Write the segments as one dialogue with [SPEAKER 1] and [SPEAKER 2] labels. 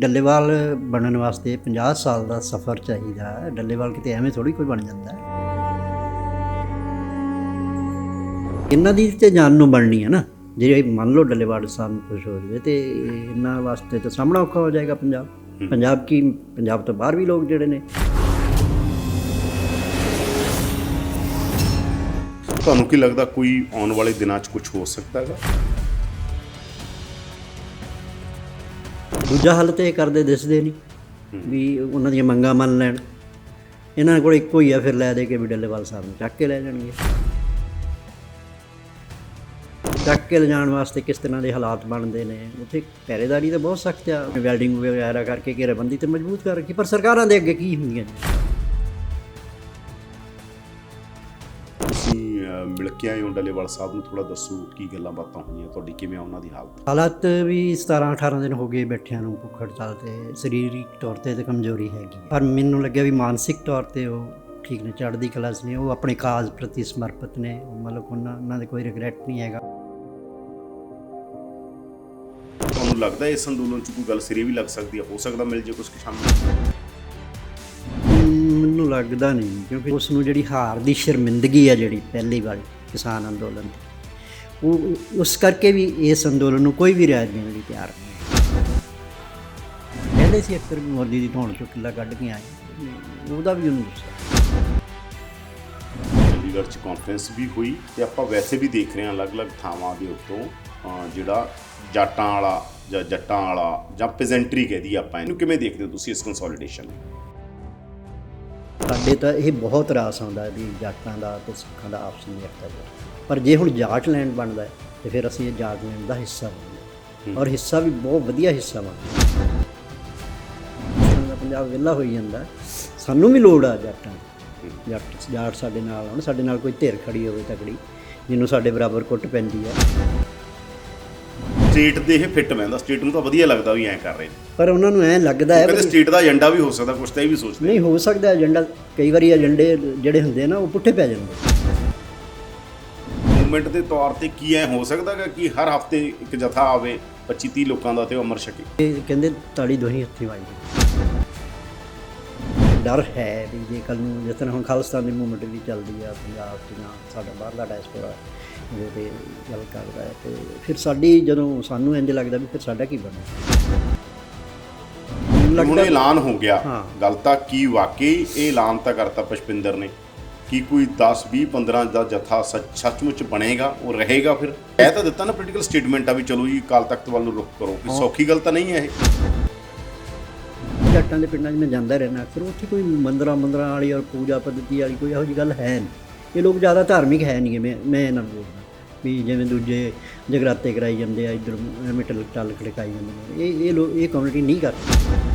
[SPEAKER 1] ਡੱਲੇਵਾਲ ਬਣਨ ਵਾਸਤੇ 50 ਸਾਲ ਦਾ ਸਫ਼ਰ ਚਾਹੀਦਾ ਹੈ। ਡੱਲੇਵਾਲ ਕਿਤੇ ਐਵੇਂ ਥੋੜੀ ਕੋਈ ਬਣ ਜਾਂਦਾ ਹੈ। ਇਹਨਾਂ ਦੀ ਤੇ ਜਾਨ ਨੂੰ ਬਣਨੀ ਹੈ ਨਾ। ਜੇ ਮੰਨ ਲਓ ਡੱਲੇਵਾਲ ਸਾਹਿਬ ਨੂੰ ਕੁਝ ਹੋ ਜਾਵੇ ਤੇ ਇਹਨਾਂ ਵਾਸਤੇ ਤਾਂ ਸਾਹਮਣਾ ਔਖਾ ਹੋ ਜਾਏਗਾ ਪੰਜਾਬ। ਪੰਜਾਬ ਕੀ ਪੰਜਾਬ ਤੋਂ ਬਾਹਰ ਵੀ ਲੋਕ ਜਿਹੜੇ ਨੇ।
[SPEAKER 2] ਤੁਹਾਨੂੰ ਕੀ ਲੱਗਦਾ ਕੋਈ ਆਉਣ ਵਾਲੇ ਦਿਨਾਂ 'ਚ ਕੁਝ ਹੋ ਸਕਦਾ ਹੈਗਾ?
[SPEAKER 1] ਦੂਜਾ ਹੱਲ ਤੇ ਇਹ ਕਰਦੇ, ਦਿਸਦੇ ਨਹੀਂ ਵੀ ਉਹਨਾਂ ਦੀਆਂ ਮੰਗਾਂ ਮੰਨ ਲੈਣ। ਇਹਨਾਂ ਕੋਲ ਇੱਕੋ ਹੀ ਆ, ਫਿਰ ਲੈ ਦੇ ਕੇ ਵੀ ਡੱਲੇਵਾਲ ਸਾਹਿਬ ਨੂੰ, ਚੱਕ ਕੇ ਲੈ ਜਾਣਗੇ। ਚੱਕ ਕੇ ਲਿਜਾਣ ਵਾਸਤੇ ਕਿਸ ਤਰ੍ਹਾਂ ਦੇ ਹਾਲਾਤ ਬਣਦੇ ਨੇ, ਉੱਥੇ ਪਹਿਰੇਦਾਰੀ ਤਾਂ ਬਹੁਤ ਸਖਤ ਆ। ਵੈਲਡਿੰਗ ਵਗੈਰਾ ਕਰਕੇ ਘੇਰਾਬੰਦੀ ਤੇ ਮਜ਼ਬੂਤ ਕਰਕੇ ਪਰ ਸਰਕਾਰਾਂ ਦੇ ਅੱਗੇ ਕੀ ਹੁੰਦੀਆਂ ਨੇ?
[SPEAKER 2] ਮਿਲ ਕੇ ਆਏ ਹੋ ਡੱਲੇਵਾਲ ਸਾਹਿਬ ਨੂੰ ਥੋੜਾ ਦੱਸੋ ਕੀ ਗੱਲਾਂ ਬਾਤਾਂ ਹੋਈਆਂ ਤੁਹਾਡੀ ਕਿਵੇਂ ਆ ਉਹਨਾਂ ਦੀ ਹਾਲਤ?
[SPEAKER 1] ਹਾਲਾਤ ਵੀ 17 18 ਦਿਨ ਹੋ ਗਏ ਬੈਠਿਆਂ ਨੂੰ ਭੁੱਖ ਹੜਤਾਲ ਤੇ ਸਰੀਰਕ ਤੌਰ ਤੇ ਤਾਂ ਕਮਜ਼ੋਰੀ ਹੈਗੀ ਪਰ ਮੈਨੂੰ ਲੱਗਿਆ ਵੀ ਮਾਨਸਿਕ ਤੌਰ ਤੇ ਉਹ ਠੀਕ ਨੇ ਚੜ੍ਹਦੀ ਕਲਾ ਨੇ ਉਹ ਆਪਣੇ ਕਾਜ਼ ਪ੍ਰਤੀ ਸਮਰਪਿਤ ਨੇ ਮਤਲਬ ਉਹਨਾਂ ਉਹਨਾਂ ਦੇ ਕੋਈ ਰਿਗਰੈਟ ਨਹੀਂ ਹੈਗਾ।
[SPEAKER 2] ਤੁਹਾਨੂੰ ਲੱਗਦਾ ਇਸ ਅੰਦੋਲਨ 'ਚ ਕੋਈ ਗੱਲ ਸਿਰੇ ਵੀ ਲੱਗ ਸਕਦੀ ਹੈ? ਹੋ ਸਕਦਾ ਮਿਲ ਜੇ ਕੁਝ
[SPEAKER 1] ਹਮ, ਮੈਨੂੰ ਲੱਗਦਾ ਨਹੀਂ, ਕਿਉਂਕਿ ਉਸ ਨੂੰ ਜਿਹੜੀ ਹਾਰ ਦੀ ਸ਼ਰਮਿੰਦਗੀ ਆ ਜਿਹੜੀ ਪਹਿਲੀ ਵਾਲੀ ਕਿਸਾਨ ਅੰਦੋਲਨ ਉਹ ਉਸ ਕਰਕੇ ਵੀ ਇਸ ਅੰਦੋਲਨ ਨੂੰ ਕੋਈ ਵੀ ਰਿਆਇਤ ਦੇਣ ਲਈ ਤਿਆਰ ਨਹੀਂ ਕਹਿੰਦੇ ਸੀ ਅਕਸਰ ਮੋਦੀ ਦੀ ਧੌਣ ਚੋਂ ਕਿੱਲਾ ਕੱਢ ਕੇ ਆਏ। ਉਹਦਾ ਵੀ ਉਹਨੂੰ
[SPEAKER 2] ਚੰਡੀਗੜ੍ਹ 'ਚ ਕਾਨਫਰੰਸ ਵੀ ਹੋਈ ਤੇ ਆਪਾਂ ਵੈਸੇ ਵੀ ਦੇਖ ਰਹੇ ਹਾਂ ਅਲੱਗ-ਅਲੱਗ ਥਾਵਾਂ ਦੇ ਉੱਤੋਂ ਜਿਹੜਾ ਜਾਟਾਂ ਵਾਲਾ ਜਾਂ ਜੱਟਾਂ ਵਾਲਾ ਜਾਂ ਪੈਜ਼ੈਂਟਰੀ ਕਹਦੀ ਆਪਾਂ ਇਹਨੂੰ, ਕਿਵੇਂ ਦੇਖਦੇ ਹੋ ਤੁਸੀਂ ਇਸ ਕੰਸੋਲੀਡੇਸ਼ਨ ਨੂੰ?
[SPEAKER 1] ਸਾਡੇ ਤਾਂ ਇਹ ਬਹੁਤ ਰਾਸ ਆਉਂਦਾ ਵੀ ਜਾਟਾਂ ਦਾ ਤੇ ਸਿੱਖਾਂ ਦਾ ਆਪਸ ਵਿੱਚ ਅਖਤਿਆਰ ਪਰ ਜੇ ਹੁਣ ਜਾਟ ਲੈਂਡ ਬਣਦਾ ਹੈ, ਤੇ ਫਿਰ ਅਸੀਂ ਇਹ ਜਾਟ ਲੈਂਡ ਦਾ ਹਿੱਸਾ ਬਣਦੇ ਹਾਂ। ਔਰ ਹਿੱਸਾ ਵੀ ਬਹੁਤ ਵਧੀਆ ਹਿੱਸਾ ਬਣਦਾ ਪੰਜਾਬ ਵਿਹਲਾ ਹੋਈ ਜਾਂਦਾ ਸਾਨੂੰ ਵੀ ਲੋੜ ਆ ਜਾਟਾਂ ਦੀ। ਜੱਟ ਜਾਟ ਸਾਡੇ ਨਾਲ ਆਉਣ ਸਾਡੇ ਨਾਲ ਕੋਈ ਧਿਰ ਖੜੀ ਹੋਵੇ ਤਕੜੀ ਜਿਹਨੂੰ ਸਾਡੇ ਬਰਾਬਰ ਕੁੱਟ ਪੈਂਦੀ ਆ
[SPEAKER 2] ਸਟੇਟ ਦੇ ਇਹ ਫਿੱਟ ਬੈਂਦਾ ਸਟੇਟ ਨੂੰ ਤਾਂ ਵਧੀਆ ਲੱਗਦਾ ਵੀ ਐਂ ਕਰ ਰਹੇ ਨੇ।
[SPEAKER 1] ਪਰ ਉਹਨਾਂ ਨੂੰ ਐਂ ਲੱਗਦਾ ਹੈ
[SPEAKER 2] ਕਹਿੰਦੇ ਸਟੇਟ ਦਾ ਏਜੰਡਾ ਵੀ ਹੋ ਸਕਦਾ ਕੁਝ ਤਾਂ ਇਹ ਵੀ ਸੋਚਦੇ
[SPEAKER 1] ਨਹੀਂ ਹੋ ਸਕਦਾ ਏਜੰਡਾ ਕਈ ਵਾਰੀ ਏਜੰਡੇ ਜਿਹੜੇ ਹੁੰਦੇ ਨਾ ਉਹ ਪੁੱਠੇ ਪੈ ਜਾਂਦੇ।
[SPEAKER 2] ਮੂਵਮੈਂਟ ਦੇ ਤੌਰ ਤੇ ਕੀ ਐ ਹੋ ਸਕਦਾ ਗਾ ਕਿ ਹਰ ਹਫ਼ਤੇ ਇੱਕ ਜਥਾ ਆਵੇ 25 30 ਲੋਕਾਂ ਦਾ ਤੇ ਉਹ ਅਮਰ ਛਕੇ?
[SPEAKER 1] ਇਹ ਕਹਿੰਦੇ ਤਾੜੀ ਦੋਹੀ ਹੱਥੀਂ ਵੱਜਦੀ ਡਰ ਹੈ ਵੀ ਜੇ ਕੱਲ ਨੂੰ ਜਿਸ ਤਰ੍ਹਾਂ ਹੁਣ ਖਾਲਿਸਤਾਨ ਦੀ ਮੂਵਮੈਂਟ ਵੀ ਚੱਲਦੀ ਆ ਪੰਜਾਬ ਜਾਂ ਸਾਡਾ ਬਾਹਰਲਾ ਡਾਇਸਪੋਰਾ ਜੋ ਤੇ ਗੱਲ ਕਰਦਾ ਹੈ ਤੇ ਫਿਰ ਸਾਡੀ ਜਦੋਂ ਸਾਨੂੰ ਇੰਜ ਲੱਗਦਾ ਵੀ ਫਿਰ ਸਾਡਾ ਕੀ ਬਣੂ
[SPEAKER 2] ਹੁਣ ਐਲਾਨ ਹੋ ਗਿਆ। ਗੱਲ ਤਾਂ ਕੀ ਵਾਕਈ ਇਹ ਐਲਾਨ ਤਾਂ ਕਰਤਾ ਪੁਸ਼ਪਿੰਦਰ ਨੇ ਕਿ ਕੋਈ 10 20 15 ਦਾ ਜਥਾ ਸੱਚ- ਸੱਚਮੁੱਚ ਬਣੇਗਾ ਉਹ ਰਹੇਗਾ ਫਿਰ। ਇਹ ਤਾਂ ਦਿੱਤਾ ਨਾ ਪੋਲੀਟੀਕਲ ਸਟੇਟਮੈਂਟ ਆ ਵੀ ਚਲੋ ਜੀ ਕਾਲ ਤਖਤ ਵੱਲ ਨੂੰ ਰੁਖ ਕਰੋ। ਕਿ ਸੌਖੀ ਗੱਲ ਤਾਂ ਨਹੀਂ ਹੈ ਇਹ।
[SPEAKER 1] ਜੱਟਾਂ ਦੇ ਪਿੰਡਾਂ 'ਚ ਮੈਂ ਜਾਂਦਾ ਰਹਿਣਾ ਅਕਸਰ ਉੱਥੇ ਕੋਈ ਮੰਦਰਾਂ ਮੰਦਰਾਂ ਵਾਲੀ ਔਰ ਪੂਜਾ ਪद्धਤੀ ਵਾਲੀ ਕੋਈ ਇਹੋ ਜਿਹੀ ਗੱਲ ਹੈ ਨਹੀਂ। ਇਹ ਲੋਕ ਜ਼ਿਆਦਾ ਧਾਰਮਿਕ ਹੈ ਨਹੀਂ ਮੈਂ ਮੈਂ ਇਹਨਾਂ ਨੂੰ ਵੀ ਜਿਵੇਂ ਦੂਜੇ ਜਗਰਾਤੇ ਕਰਾਈ ਜਾਂਦੇ ਆ ਇੱਧਰ ਐਵੇਂ ਟਲ ਖੜਕਾਈ ਜਾਂਦੇ ਨੇ। ਇਹ ਇਹ ਇਹ ਕਮਿਊਨਿਟੀ ਨਹੀਂ ਕਰਦੀ